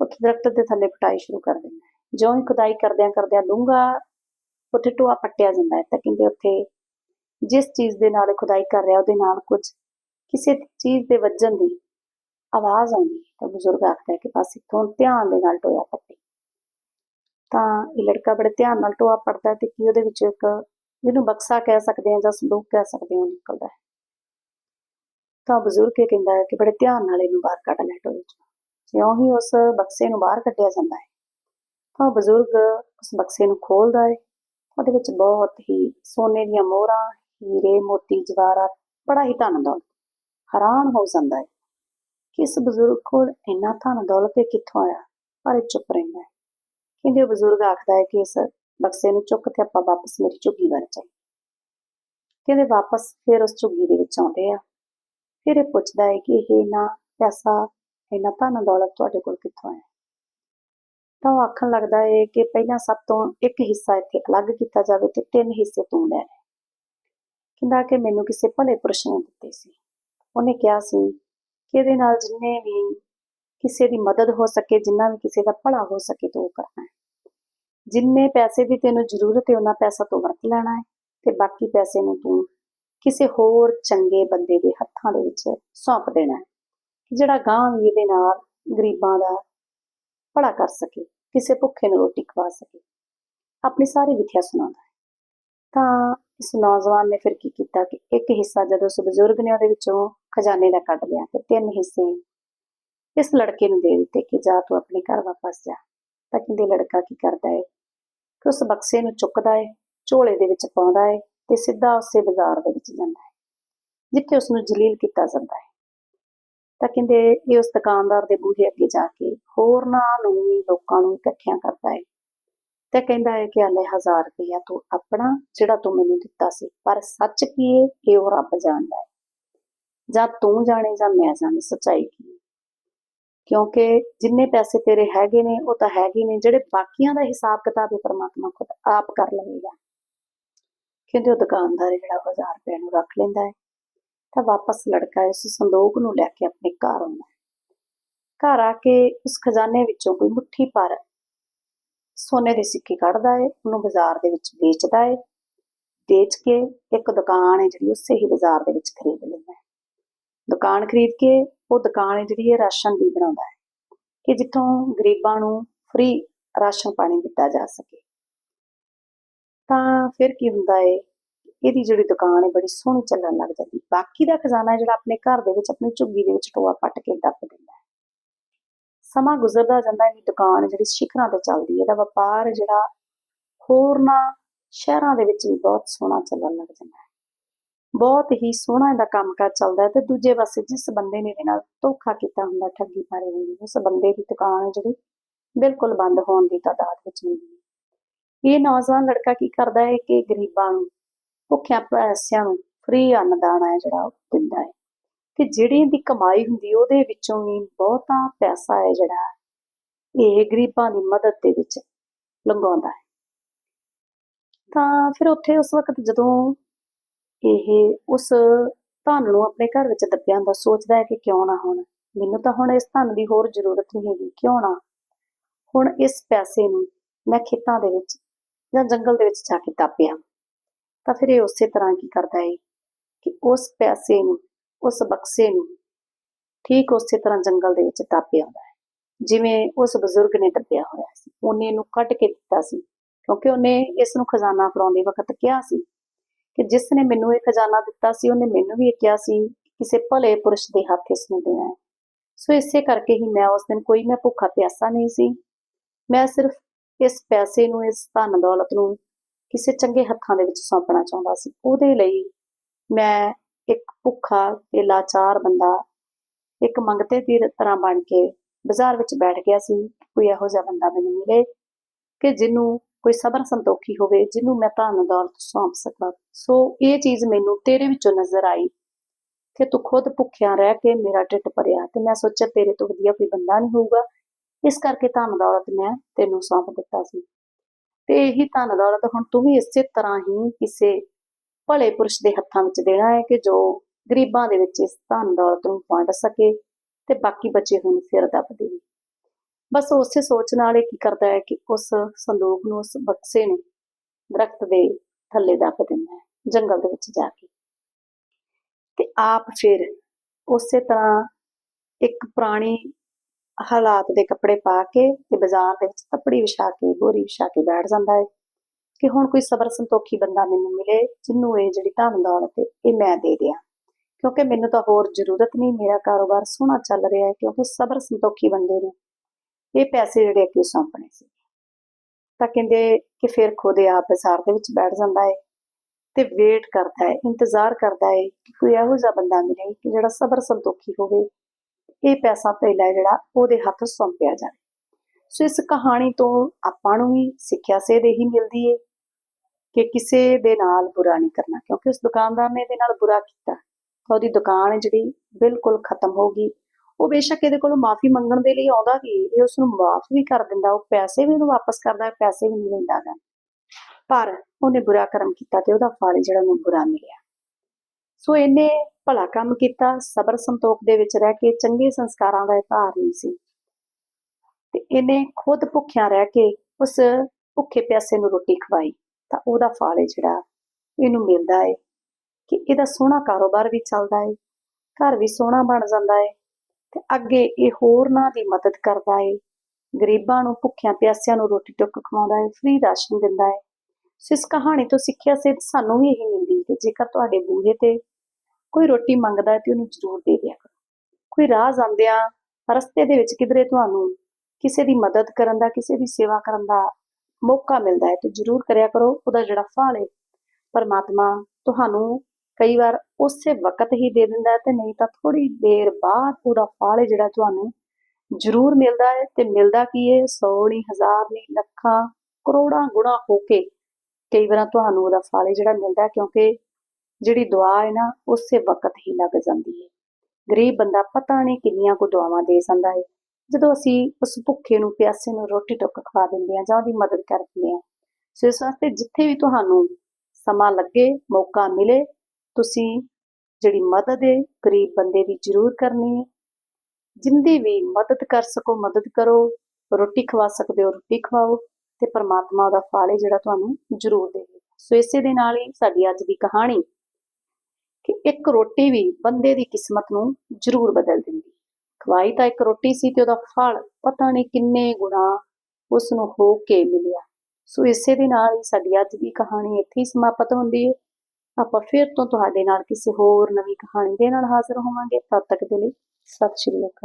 ਉੱਥੇ ਦਰਖਤ ਦੇ ਥੱਲੇ ਪਟਾਈ ਸ਼ੁਰੂ ਕਰ ਦਿੰਦਾ ਹੈ। ਜਿਉਂ ਹੀ ਖੁਦਾਈ ਕਰਦਿਆਂ ਕਰਦਿਆਂ ਡੂੰਘਾ ਉੱਥੇ ਟੋਆ ਪੱਟਿਆ ਜਾਂਦਾ ਹੈ ਤਾਂ ਕਹਿੰਦੇ ਉੱਥੇ ਜਿਸ ਚੀਜ਼ ਦੇ ਨਾਲ ਖੁਦਾਈ ਕਰ ਰਿਹਾ, ਉਹਦੇ ਨਾਲ ਕੁਝ ਕਿਸੇ ਚੀਜ਼ ਦੇ ਵੱਜਣ ਦੀ ਆਵਾਜ਼ ਆਉਂਦੀ ਹੈ ਤਾਂ ਬਜ਼ੁਰਗ ਆਖਦਾ ਹੈ ਕਿ ਬਸ ਇੱਥੋਂ ਧਿਆਨ ਦੇ ਨਾਲ ਟੋਇਆ ਪੱਟੀ। ਤਾਂ ਇਹ ਲੜਕਾ ਬੜੇ ਧਿਆਨ ਨਾਲ ਟੋਆ ਪੜਦਾ ਤੇ ਕੀ ਉਹਦੇ ਵਿੱਚ ਇੱਕ ਜਿਹਨੂੰ ਬਕਸਾ ਕਹਿ ਸਕਦੇ ਹਾਂ ਜਾਂ ਸੰਦੂਕ ਕਹਿ ਸਕਦੇ ਹਾਂ ਉਹ ਨਿਕਲਦਾ ਹੈ। ਤਾਂ ਬਜ਼ੁਰਗ ਇਹ ਕਹਿੰਦਾ ਹੈ ਕਿ ਬੜੇ ਧਿਆਨ ਨਾਲ ਇਹਨੂੰ ਬਾਹਰ ਕੱਢ ਲੈ ਟੋਏ ਚੋਂ। ਜਿਉਂ ਹੀ ਉਸ ਬਕਸੇ ਨੂੰ ਬਾਹਰ ਕੱਢਿਆ ਜਾਂਦਾ ਹੈ। ਤਾਂ ਉਹ ਬਜ਼ੁਰਗ ਉਸ ਬਕਸੇ ਨੂੰ ਖੋਲਦਾ ਹੈ। ਉਹਦੇ ਵਿੱਚ ਬਹੁਤ ਹੀ ਸੋਨੇ ਦੀਆਂ ਮੋਹਰਾਂ, ਹੀਰੇ, ਮੋਤੀ ਜਵਾਹਰਾਤ ਬੜਾ ਹੀ ਧਨ ਦੌਲਤ, ਹੈਰਾਨ ਹੋ ਜਾਂਦਾ ਹੈ ਕਿ ਇਸ ਬਜ਼ੁਰਗ ਕੋਲ ਇੰਨਾ ਧਨ ਦੌਲਤ ਇਹ ਕਿੱਥੋਂ ਆਇਆ? ਪਰ ਇਹ ਚੁੱਪ ਰਹਿੰਦਾ ਹੈ। ਕਹਿੰਦੇ ਉਹ ਬਜ਼ੁਰਗ ਆਖਦਾ ਹੈ ਕਿ ਇਸ ਬਕਸੇ ਨੂੰ ਚੁੱਕ ਤੇ ਆਪਾਂ ਵਾਪਸ ਮੇਰੀ ਝੁੱਗੀ ਵੱਲ ਚੱਲ ਕਹਿੰਦੇ ਵਾਪਸ ਫਿਰ ਉਸ ਝੁੱਗੀ ਦੇ ਵਿੱਚ ਆਉਂਦੇ ਆ। ਫਿਰ ਇਹ ਪੁੱਛਦਾ ਹੈ ਕਿ ਇਹ ਨਾ ਪੈਸਾ ਇੰਨਾ ਧਨ ਦੌਲਤ ਤੁਹਾਡੇ ਕੋਲ ਕਿੱਥੋਂ ਆਇਆ? ਤਾਂ ਉਹ ਆਖਣ ਲੱਗਦਾ ਹੈ ਕਿ ਪਹਿਲਾਂ ਸਭ ਤੋਂ ਇੱਕ ਹਿੱਸਾ ਇੱਥੇ ਅਲੱਗ ਕੀਤਾ ਜਾਵੇ ਤੇ ਤਿੰਨ ਹਿੱਸੇ ਤੂੰ ਲੈ ਲੈ। ਕਹਿੰਦਾ ਕਿ ਮੈਨੂੰ ਕਿਸੇ ਭਲੇ ਪੁਰਸ਼ ਨੇ ਦਿੱਤੇ ਸੀ। ਉਹਨੇ ਕਿਹਾ ਸੀ ਕਿ ਇਹਦੇ ਨਾਲ ਜਿੰਨੇ ਵੀ ਕਿਸੇ ਦੀ ਮਦਦ ਹੋ ਸਕੇ, ਜਿੰਨਾ ਵੀ ਕਿਸੇ ਦਾ ਭਲਾ ਹੋ ਸਕੇ ਤੂੰ ਕਰਨਾ ਹੈ। ਜਿੰਨੇ ਪੈਸੇ ਦੀ ਤੈਨੂੰ ਜ਼ਰੂਰਤ ਹੈ ਉਹਨਾਂ ਪੈਸਾ ਤੋਂ ਵਰਤ ਲੈਣਾ ਹੈ ਤੇ ਬਾਕੀ ਪੈਸੇ ਨੂੰ ਤੂੰ ਕਿਸੇ ਹੋਰ ਚੰਗੇ ਬੰਦੇ ਦੇ ਹੱਥਾਂ ਦੇ ਵਿੱਚ ਸੌਂਪ ਦੇਣਾ ਹੈ। ਜਿਹੜਾ ਗਾਂ ਵੀ ਇਹਦੇ ਨਾਲ ਗਰੀਬਾਂ ਦਾ ਭਲਾ ਕਰ ਸਕੇ, ਕਿਸੇ ਭੁੱਖੇ ਨੂੰ ਰੋਟੀ ਖਵਾ ਸਕੇ, ਆਪਣੀ ਸਾਰੀ ਵਿਥਿਆ ਸੁਣਾਉਂਦਾ ਹੈ। ਤਾਂ ਇਸ ਨੌਜਵਾਨ ਨੇ ਫਿਰ ਕੀ ਕੀਤਾ ਕਿ ਇੱਕ ਹਿੱਸਾ ਜਦੋਂ ਉਸ ਬਜ਼ੁਰਗ ਨੇ ਉਹਦੇ ਵਿੱਚੋਂ ਖਜ਼ਾਨੇ ਦਾ ਕੱਢ ਲਿਆ ਤੇ ਤਿੰਨ ਹਿੱਸੇ ਇਸ ਲੜਕੇ ਨੂੰ ਦੇ ਦਿੱਤੇ ਕਿ ਜਾ ਤੂੰ ਆਪਣੇ ਘਰ ਵਾਪਸ ਜਾ। ਤਾਂ ਕਹਿੰਦੇ ਲੜਕਾ ਕੀ ਕਰਦਾ ਹੈ ਕਿ ਉਸ ਬਕਸੇ ਨੂੰ ਚੁੱਕਦਾ ਹੈ ਝੋਲੇ ਦੇ ਵਿੱਚ ਪਾਉਂਦਾ ਹੈ ਤੇ ਸਿੱਧਾ ਉਸੇ ਬਾਜ਼ਾਰ ਦੇ ਵਿੱਚ ਜਾਂਦਾ ਹੈ ਜਿੱਥੇ ਉਸ ਨੂੰ ਜਲੀਲ ਕੀਤਾ ਜਾਂਦਾ ਹੈ ਤਾਂ ਕਹਿੰਦੇ ਇਹ ਉਸ ਦੁਕਾਨਦਾਰ ਦੇ ਬੂਹੇ ਅੱਗੇ ਜਾ ਕੇ ਹੋਰਨਾਂ ਨੂੰ ਵੀ ਲੋਕਾਂ ਨੂੰ ਇਕੱਠਿਆਂ ਕਰਦਾ ਹੈ ਤੇ ਕਹਿੰਦਾ ਹੈ ਕਿ ਹਲੇ 1000 ਰੁਪਇਆ ਤੂੰ ਆਪਣਾ, ਜਿਹੜਾ ਤੂੰ ਮੈਨੂੰ ਦਿੱਤਾ ਸੀ, ਪਰ ਸੱਚ ਕੀ ਹੈ ਇਹ ਉਹ ਰੱਬ ਜਾਣਦਾ ਹੈ ਜਾਂ ਤੂੰ ਜਾਣੇ ਜਾਂ ਮੈਂ ਜਾਣੇ, ਸੱਚਾਈ ਕੀ ਹੈ ਕਿਉਂਕਿ ਜਿੰਨੇ ਪੈਸੇ ਤੇਰੇ ਹੈਗੇ ਨੇ, ਉਹ ਤਾਂ ਹੈਗੇ ਨੇ, ਜਿਹੜੇ ਬਾਕੀਆਂ ਦਾ ਹਿਸਾਬ ਕਿਤਾਬ ਇਹ ਪਰਮਾਤਮਾ ਖੁਦ ਆਪ ਕਰ ਲਵੇਗਾ ਕਹਿੰਦੇ ਉਹ ਦੁਕਾਨਦਾਰ ਜਿਹੜਾ ਉਹ 1000 ਰੁਪਏ ਨੂੰ ਰੱਖ ਲੈਂਦਾ ਹੈ ਤਾਂ ਵਾਪਸ ਲੜਕਾ ਇਸ ਸੰਦੂਕ ਨੂੰ ਲੈ ਕੇ ਆਪਣੇ ਘਰ ਆਉਂਦਾ ਹੈ। ਘਰ ਆ ਕੇ ਉਸ ਖਜ਼ਾਨੇ ਵਿੱਚੋਂ ਕੋਈ ਮੁੱਠੀ ਭਰ ਸੋਨੇ ਦੀ ਸਿੱਕੇ ਕੱਢਦਾ ਹੈ ਉਹਨੂੰ ਬਾਜ਼ਾਰ ਦੇ ਵਿੱਚ ਵੇਚਦਾ ਹੈ ਵੇਚ ਕੇ ਇੱਕ ਦੁਕਾਨ ਹੈ ਜਿਹੜੀ, ਉਸੇ ਹੀ ਬਾਜ਼ਾਰ ਦੇ ਵਿੱਚ ਖਰੀਦ ਲੈਂਦਾ ਹੈ। ਦੁਕਾਨ ਖਰੀਦ ਕੇ ਉਹ ਦੁਕਾਨ ਹੈ ਜਿਹੜੀ ਹੈ ਰਾਸ਼ਨ ਦੀ ਬਣਾਉਂਦਾ ਹੈ ਕਿ ਜਿੱਥੋਂ ਗਰੀਬਾਂ ਨੂੰ ਫ੍ਰੀ ਰਾਸ਼ਨ ਪਾਣੀ ਦਿੱਤਾ ਜਾ ਸਕੇ। ਤਾਂ ਫਿਰ ਕੀ ਹੁੰਦਾ ਹੈ ਇਹਦੀ ਜਿਹੜੀ ਦੁਕਾਨ ਹੈ, ਬੜੀ ਸੋਹਣੀ ਚੱਲਣ ਲੱਗ ਜਾਂਦੀ। ਬਾਕੀ ਦਾ ਖਜ਼ਾਨਾ ਜਿਹੜਾ ਆਪਣੇ ਘਰ ਦੇ ਵਿੱਚ, ਆਪਣੀ ਝੁੱਗੀ ਦੇ ਵਿੱਚ ਟੋਆ ਪੱਟ ਕੇ ਦੱਬ ਦਿੰਦਾ ਹੈ। ਸਮਾਂ ਗੁਜ਼ਰਦਾ ਜਾਂਦਾ, ਇਹਦੀ ਦੁਕਾਨ ਜਿਹੜੀ ਸ਼ਿਖਰਾਂ ਤੇ ਚੱਲਦੀ ਹੈ, ਇਹਦਾ ਵਪਾਰ ਜਿਹੜਾ ਹੋਰਨਾਂ ਸ਼ਹਿਰਾਂ ਦੇ ਵਿੱਚ ਵੀ ਬਹੁਤ ਸੋਹਣਾ ਚੱਲਣ ਲੱਗ ਜਾਂਦਾ ਹੈ। ਬਹੁਤ ਹੀ ਸੋਹਣਾ ਇਹਦਾ ਕੰਮਕਾਜ ਚੱਲਦਾ ਹੈ ਤੇ ਦੂਜੇ ਪਾਸੇ ਜਿਸ ਬੰਦੇ ਨੇ ਇਹਦੇ ਨਾਲ ਧੋਖਾ ਕੀਤਾ ਹੁੰਦਾ, ਠੱਗੀ ਮਾਰੀ ਹੁੰਦੀ, ਉਸ ਬੰਦੇ ਦੀ ਦੁਕਾਨ ਜਿਹੜੀ ਬਿਲਕੁਲ ਬੰਦ ਹੋਣ ਦੀ ਤਾਦਾਦ ਵਿੱਚ ਹੁੰਦੀ। ਹੈ ਇਹ ਨੌਜਵਾਨ ਲੜਕਾ ਕੀ ਕਰਦਾ ਹੈ? ਕਿ ਗਰੀਬਾਂ ਨੂੰ ਭੁੱਖਿਆਂ ਪਿਆਸਿਆਂ ਨੂੰ ਫ੍ਰੀ ਅੰਨਦਾਨ ਹੈ ਜਿਹੜਾ ਉਹ ਦਿੰਦਾ ਹੈ। ਕਿ ਜਿਹੜੀ ਦੀ ਕਮਾਈ ਹੁੰਦੀ ਉਹਦੇ ਵਿੱਚੋਂ ਵੀ ਬਹੁਤਾ ਪੈਸਾ ਹੈ ਜਿਹੜਾ ਇਹ ਗਰੀਬਾਂ ਦੀ ਮਦਦ ਦੇ ਵਿੱਚ ਲੰਘਾਉਂਦਾ ਹੈ। ਤਾਂ ਫਿਰ ਉੱਥੇ ਉਸ ਵਕਤ ਜਦੋਂ ਇਹ ਉਸ ਧਨ ਨੂੰ ਆਪਣੇ ਘਰ ਵਿੱਚ ਦੱਬਿਆ ਹੁੰਦਾ ਸੋਚਦਾ ਹੈ ਕਿ ਕਿਉਂ ਨਾ ਹੁਣ, ਮੈਨੂੰ ਤਾਂ ਹੁਣ ਇਸ ਧਨ ਦੀ ਹੋਰ ਜ਼ਰੂਰਤ ਨਹੀਂ ਹੈਗੀ, ਕਿਉਂ ਨਾ? ਹੁਣ ਇਸ ਪੈਸੇ ਨੂੰ ਮੈਂ ਖੇਤਾਂ ਦੇ ਵਿੱਚ ਜਾਂ ਜੰਗਲ ਦੇ ਵਿੱਚ ਜਾ ਕੇ ਦੱਬਿਆ ਤਾਂ ਫਿਰ ਇਹ ਉਸੇ ਤਰ੍ਹਾਂ ਕੀ ਕਰਦਾ ਹੈ ਕਿ ਉਸ ਪੈਸੇ ਨੂੰ, ਉਸ ਬਕਸੇ ਨੂੰ ਠੀਕ ਉਸੇ ਤਰ੍ਹਾਂ ਜੰਗਲ ਦੇ ਵਿੱਚ ਦੱਬਿਆ ਹੁੰਦਾ ਹੈ। ਜਿਵੇਂ ਉਸ ਬਜ਼ੁਰਗ ਨੇ ਦੱਬਿਆ ਹੋਇਆ ਸੀ। ਉਹਨੇ ਇਹਨੂੰ ਕੱਢ ਕੇ ਦਿੱਤਾ ਸੀ। ਕਿਉਂਕਿ ਉਹਨੇ ਇਸ ਨੂੰ ਖਜ਼ਾਨਾ ਫਰਾਉਂਦੇ ਵਕਤ ਕਿਹਾ ਸੀ ਕਿ ਜਿਸ ਨੇ ਮੈਨੂੰ ਇਹ ਖਜ਼ਾਨਾ ਦਿੱਤਾ ਸੀ, ਉਹਨੇ ਮੈਨੂੰ ਵੀ ਇਹ ਕਿਹਾ ਸੀ ਕਿਸੇ ਭਲੇ ਪੁਰਸ਼ ਦੇ ਹੱਥ ਇਸ ਨੂੰ ਦੇਣਾ ਹੈ। ਸੋ ਇਸੇ ਕਰਕੇ ਹੀ ਮੈਂ ਉਸ ਦਿਨ ਕੋਈ ਮੈਂ ਭੁੱਖਾ ਪਿਆਸਾ ਨਹੀਂ ਸੀ। ਮੈਂ ਸਿਰਫ ਇਸ ਪੈਸੇ ਨੂੰ, ਇਸ ਧਨ ਦੌਲਤ ਨੂੰ ਕਿਸੇ ਚੰਗੇ ਹੱਥਾਂ ਦੇ ਵਿੱਚ ਸੌਂਪਣਾ ਚਾਹੁੰਦਾ ਸੀ। ਉਹਦੇ ਲਈ ਮੈਂ ਇੱਕ ਭੁੱਖਾ ਤੇ ਲਾਚਾਰ ਬੰਦਾ, ਇੱਕ ਮੰਗਤੇ ਦੀ ਤਰ੍ਹਾਂ ਬਣ ਕੇ ਬਾਜ਼ਾਰ ਵਿੱਚ ਬੈਠ ਗਿਆ ਸੀ ਕੋਈ ਇਹੋ ਜਿਹਾ ਬੰਦਾ ਮੈਨੂੰ ਮਿਲੇ ਕਿ ਜਿਹਨੂੰ ਕੋਈ ਸਬਰ ਸੰਤੋਖੀ ਹੋਵੇ, ਜਿਹਨੂੰ ਮੈਂ ਧਨ ਦੌਲਤ ਸੌਂਪ ਸਕਾਂ। ਸੋ ਇਹ ਚੀਜ਼ ਮੈਨੂੰ ਤੇਰੇ ਵਿੱਚੋਂ ਨਜ਼ਰ ਆਈ ਕਿ ਤੂੰ ਖੁਦ ਭੁੱਖਿਆ ਰਹਿ ਕੇ ਮੇਰਾ ਢਿੱਡ ਭਰਿਆ ਤੇ ਮੈਂ ਸੋਚਿਆ ਤੇਰੇ ਤੋਂ ਵਧੀਆ ਕੋਈ ਬੰਦਾ ਨਹੀਂ ਹੋਊਗਾ। ਇਸ ਕਰਕੇ ਧਨ ਦੌਲਤ ਮੈਂ ਤੈਨੂੰ ਸੌਂਪ ਦਿੱਤਾ ਸੀ। ਤੇ ਇਹੀ ਧਨ ਦੌਲਤ ਹੁਣ ਤੂੰ ਵੀ ਇਸੇ ਤਰ੍ਹਾਂ ਹੀ ਕਿਸੇ ਭਲੇ ਪੁਰਸ਼ ਦੇ ਹੱਥਾਂ ਵਿੱਚ ਦੇਣਾ ਹੈ ਕਿ ਜੋ ਗਰੀਬਾਂ ਦੇ ਵਿੱਚ ਇਸ ਧਨ ਦੌਲਤ ਨੂੰ ਵੰਡ ਸਕੇ ਤੇ ਬਾਕੀ ਬਚੇ ਹੋਏ ਫਿਰ ਦੱਬ ਦੇਵੇ। ਬਸ ਉਸੇ ਸੋਚ ਨਾਲ ਇਹ ਕੀ ਕਰਦਾ ਹੈ ਕਿ ਉਸ ਸੰਦੂਕ ਨੂੰ ਉਸ ਬਕਸੇ ਨੂੰ ਦਰਖਤ ਦੇ ਥੱਲੇ ਦੱਬ ਦਿੰਦਾ ਹੈ, ਜੰਗਲ ਦੇ ਵਿੱਚ ਜਾ ਕੇ। ਤੇ ਆਪ ਫਿਰ ਉਸੇ ਤਰ੍ਹਾਂ ਇੱਕ ਪੁਰਾਣੀ ਹਾਲਾਤ ਦੇ ਕੱਪੜੇ ਪਾ ਕੇ ਤੇ ਬਾਜ਼ਾਰ ਦੇ ਵਿੱਚ ਤੱਪੜੀ ਵਿਛਾ ਕੇ, ਬੋਰੀ ਵਿਛਾ ਕੇ ਬੈਠ ਜਾਂਦਾ ਹੈ। ਕਿ ਹੁਣ ਕੋਈ ਸਬਰ ਸੰਤੋਖੀ ਬੰਦਾ ਮੈਨੂੰ ਮਿਲੇ, ਜਿਹਨੂੰ ਇਹ ਜਿਹੜੀ ਧਨ ਦੌਲਤ ਹੈ, ਇਹ ਮੈਂ ਦੇ ਦਿਆਂ। ਕਿਉਂਕਿ ਮੈਨੂੰ ਤਾਂ ਹੋਰ ਜ਼ਰੂਰਤ ਨਹੀਂ, ਮੇਰਾ ਕਾਰੋਬਾਰ ਸੋਹਣਾ ਚੱਲ ਰਿਹਾ ਹੈ, ਕਿਉਂਕਿ ਸਬਰ ਸੰਤੋਖੀ ਬੰਦੇ ਨੂੰ ਇਹ ਪੈਸੇ ਜਿਹੜੇ ਅੱਗੇ ਸੌਂਪਣੇ ਸੀ। ਤਾਂ ਕਹਿੰਦੇ ਕਿ ਫਿਰ ਖੁਦ ਆਪ ਬਾਜ਼ਾਰ ਦੇ ਵਿੱਚ ਬੈਠ ਜਾਂਦਾ ਹੈ ਤੇ ਵੇਟ ਕਰਦਾ ਹੈ, ਇੰਤਜ਼ਾਰ ਕਰਦਾ ਹੈ ਕਿ ਕੋਈ ਇਹੋ ਜਿਹਾ ਬੰਦਾ ਮਿਲੇ ਕਿ ਜਿਹੜਾ ਸਬਰ ਸੰਤੋਖੀ ਹੋਵੇ। ਇਹ ਪੈਸਾ ਪਹਿਲਾ ਜਿਹੜਾ ਉਹਦੇ ਹੱਥ ਸੌਂਪਿਆ ਜਾਵੇ। ਸੋ ਇਸ ਕਹਾਣੀ ਤੋਂ ਆਪਾਂ ਨੂੰ ਵੀ ਸਿੱਖਿਆ ਸੇਧ ਇਹੀ ਮਿਲਦੀ ਹੈ ਕਿ ਕਿਸੇ ਦੇ ਨਾਲ ਬੁਰਾ ਨਹੀਂ ਕਰਨਾ, ਕਿਉਂਕਿ ਉਸ ਦੁਕਾਨਦਾਰ ਨੇ ਇਹਦੇ ਨਾਲ ਬੁਰਾ ਕੀਤਾ। ਤਾਂ ਉਹਦੀ ਦੁਕਾਨ ਜਿਹੜੀ ਬਿਲਕੁਲ ਖਤਮ ਹੋ ਗਈ। ਉਹ ਬੇਸ਼ੱਕ ਇਹਦੇ ਕੋਲੋਂ ਮਾਫੀ ਮੰਗਣ ਦੇ ਲਈ ਆਉਂਦਾ ਵੀ, ਇਹ ਉਸ ਨੂੰ ਮਾਫ ਵੀ ਕਰ ਦਿੰਦਾ, ਉਹ ਪੈਸੇ ਵੀ ਉਹਨੂੰ ਵਾਪਸ ਕਰਦਾ ਪੈਸੇ ਵੀ ਨਹੀਂ ਲੈਂਦਾ ਗਾ ਪਰ ਉਹਨੇ ਬੁਰਾ ਕਰਮ ਕੀਤਾ ਤੇ ਉਹਦਾ ਫਲ ਜਿਹੜਾ ਉਹਨੂੰ ਬੁਰਾ ਮਿਲਿਆ। ਸੋ ਇਹਨੇ ਭਲਾ ਕੰਮ ਕੀਤਾ, ਸਬਰ ਸੰਤੋਖ ਦੇ ਵਿੱਚ ਰਹਿ ਕੇ ਚੰਗੇ ਸੰਸਕਾਰਾਂ ਦਾ ਧਾਰ ਨਹੀਂ ਸੀ। ਤੇ ਇਹਨੇ ਖੁਦ ਭੁੱਖਿਆਂ ਰਹਿ ਕੇ ਉਸ ਭੁੱਖੇ ਪਿਆਸੇ ਨੂੰ ਰੋਟੀ ਖਵਾਈ। ਤਾਂ ਉਹਦਾ ਫਲ ਹੈ ਜਿਹੜਾ, ਇਹਨੂੰ ਮਿਲਦਾ ਹੈ ਕਿ ਇਹਦਾ ਸੋਹਣਾ ਕਾਰੋਬਾਰ ਵੀ ਚੱਲਦਾ ਹੈ, ਘਰ ਵੀ ਸੋਹਣਾ ਬਣ ਜਾਂਦਾ ਹੈ ਤੇ ਅੱਗੇ ਇਹ ਹੋਰਨਾਂ ਦੀ ਮਦਦ ਕਰਦਾ ਹੈ। ਗਰੀਬਾਂ ਨੂੰ, ਭੁੱਖਿਆਂ ਪਿਆਸਿਆਂ ਨੂੰ ਰੋਟੀ ਟੁੱਕ ਖਵਾਉਂਦਾ ਹੈ, ਫ੍ਰੀ ਰਾਸ਼ਨ ਦਿੰਦਾ ਹੈ। ਸੋ ਇਸ ਕਹਾਣੀ ਤੋਂ ਸਿੱਖਿਆ ਸਿੱਧ ਸਾਨੂੰ ਵੀ ਇਹੀ ਮਿਲਦੀ ਕਿ ਜੇਕਰ ਤੁਹਾਡੇ ਬੂਹੇ ਤੇ ਕੋਈ ਰੋਟੀ ਮੰਗਦਾ ਹੈ ਤੇ ਉਹਨੂੰ ਜ਼ਰੂਰ ਦੇ ਦਿਆ ਕਰੋ। ਕੋਈ ਰਾਹ ਜਾਂਦਿਆਂ ਰਸਤੇ ਦੇ ਵਿੱਚ ਕਿਧਰੇ ਤੁਹਾਨੂੰ ਕਿਸੇ ਦੀ ਮਦਦ ਕਰਨ ਦਾ, ਕਿਸੇ ਦੀ ਸੇਵਾ ਕਰਨ ਦਾ ਮੌਕਾ ਮਿਲਦਾ ਹੈ ਤੇ ਜ਼ਰੂਰ ਕਰਿਆ ਕਰੋ। ਉਹਦਾ ਜਿਹੜਾ ਫਲ ਹੈ, ਪਰਮਾਤਮਾ ਤੁਹਾਨੂੰ ਕਈ ਵਾਰ ਉਸੇ ਵਕਤ ਹੀ ਦੇ ਦਿੰਦਾ ਹੈ ਤੇ ਨਹੀਂ ਤਾਂ ਥੋੜੀ ਦੇਰ ਬਾਅਦ ਉਹਦਾ ਫਲ ਹੈ ਜਿਹੜਾ ਤੁਹਾਨੂੰ ਜ਼ਰੂਰ ਮਿਲਦਾ ਹੈ ਤੇ ਮਿਲਦਾ ਕੀ ਹੈ? 100 ਨਹੀਂ ਹਜ਼ਾਰ ਨਹੀਂ ਲੱਖਾਂ, ਕਰੋੜਾਂ ਗੁਣਾ ਹੋ ਕੇ ਕਈ ਵਾਰ ਤੁਹਾਨੂੰ ਉਹਦਾ ਫਲ ਹੈ ਜਿਹੜਾ ਮਿਲਦਾ ਕਿਉਂਕਿ ਜਿਹੜੀ ਦੁਆ ਹੈ ਨਾ, ਉਸੇ ਵਕਤ ਹੀ ਲੱਗ ਜਾਂਦੀ ਹੈ। ਗਰੀਬ ਬੰਦਾ ਪਤਾ ਨਹੀਂ ਕਿੰਨੀਆਂ ਕੁ ਦੁਆਵਾਂ ਦੇ ਜਾਂਦਾ ਹੈ। ਜਦੋਂ ਅਸੀਂ ਉਸ ਭੁੱਖੇ ਨੂੰ, ਪਿਆਸੇ ਨੂੰ ਰੋਟੀ ਟੁੱਕ ਖਵਾ ਦਿੰਦੇ ਹਾਂ ਜਾਂ ਉਹਦੀ ਮਦਦ ਕਰ ਦਿੰਦੇ ਹਾਂ, ਸੋ ਇਸ ਵਾਸਤੇ ਜਿੱਥੇ ਵੀ ਤੁਹਾਨੂੰ ਸਮਾਂ ਲੱਗੇ, ਮੌਕਾ ਮਿਲੇ, ਤੁਸੀਂ ਜਿਹੜੀ ਮਦਦ ਹੈ ਗਰੀਬ ਬੰਦੇ ਦੀ ਜ਼ਰੂਰ ਕਰਨੀ ਹੈ। ਜਿੰਦੀ ਵੀ ਮਦਦ ਕਰ ਸਕੋ, ਮਦਦ ਕਰੋ, ਰੋਟੀ ਖਵਾ ਸਕਦੇ ਹੋ, ਰੋਟੀ ਖਵਾਓ ਤੇ ਪਰਮਾਤਮਾ ਦਾ ਫਲ ਹੈ ਜਿਹੜਾ ਤੁਹਾਨੂੰ ਜ਼ਰੂਰ ਦੇਵੇਗਾ। ਸੋ ਇਸੇ ਦੇ ਨਾਲ ਹੀ ਸਾਡੀ ਅੱਜ ਦੀ ਕਹਾਣੀ ਕਿ ਇੱਕ ਰੋਟੀ ਵੀ ਬੰਦੇ ਦੀ ਕਿਸਮਤ ਨੂੰ ਜ਼ਰੂਰ ਬਦਲ ਦਿੰਦੀ। ਖਵਾਈ ਤਾਂ ਇੱਕ ਰੋਟੀ ਸੀ ਤੇ ਉਹਦਾ ਫਲ ਪਤਾ ਨਹੀਂ ਕਿੰਨੇ ਗੁਣਾ ਉਸ ਨੂੰ ਹੋ ਕੇ ਮਿਲਿਆ। ਸੋ ਇਸੇ ਦੇ ਨਾਲ ਹੀ ਸਾਡੀ ਅੱਜ ਦੀ ਕਹਾਣੀ ਇੱਥੇ ਹੀ ਸਮਾਪਤ ਹੁੰਦੀ ਹੈ। ਆਪਾਂ ਫਿਰ ਤੋਂ ਤੁਹਾਡੇ ਨਾਲ ਕਿਸੇ ਹੋਰ ਨਵੀਂ ਕਹਾਣੀ ਦੇ ਨਾਲ ਹਾਜ਼ਰ ਹੋਵਾਂਗੇ। ਤਦ ਤੱਕ ਦੇ ਲਈ ਸਤਿ ਸ਼੍ਰੀ ਅਕਾਲ।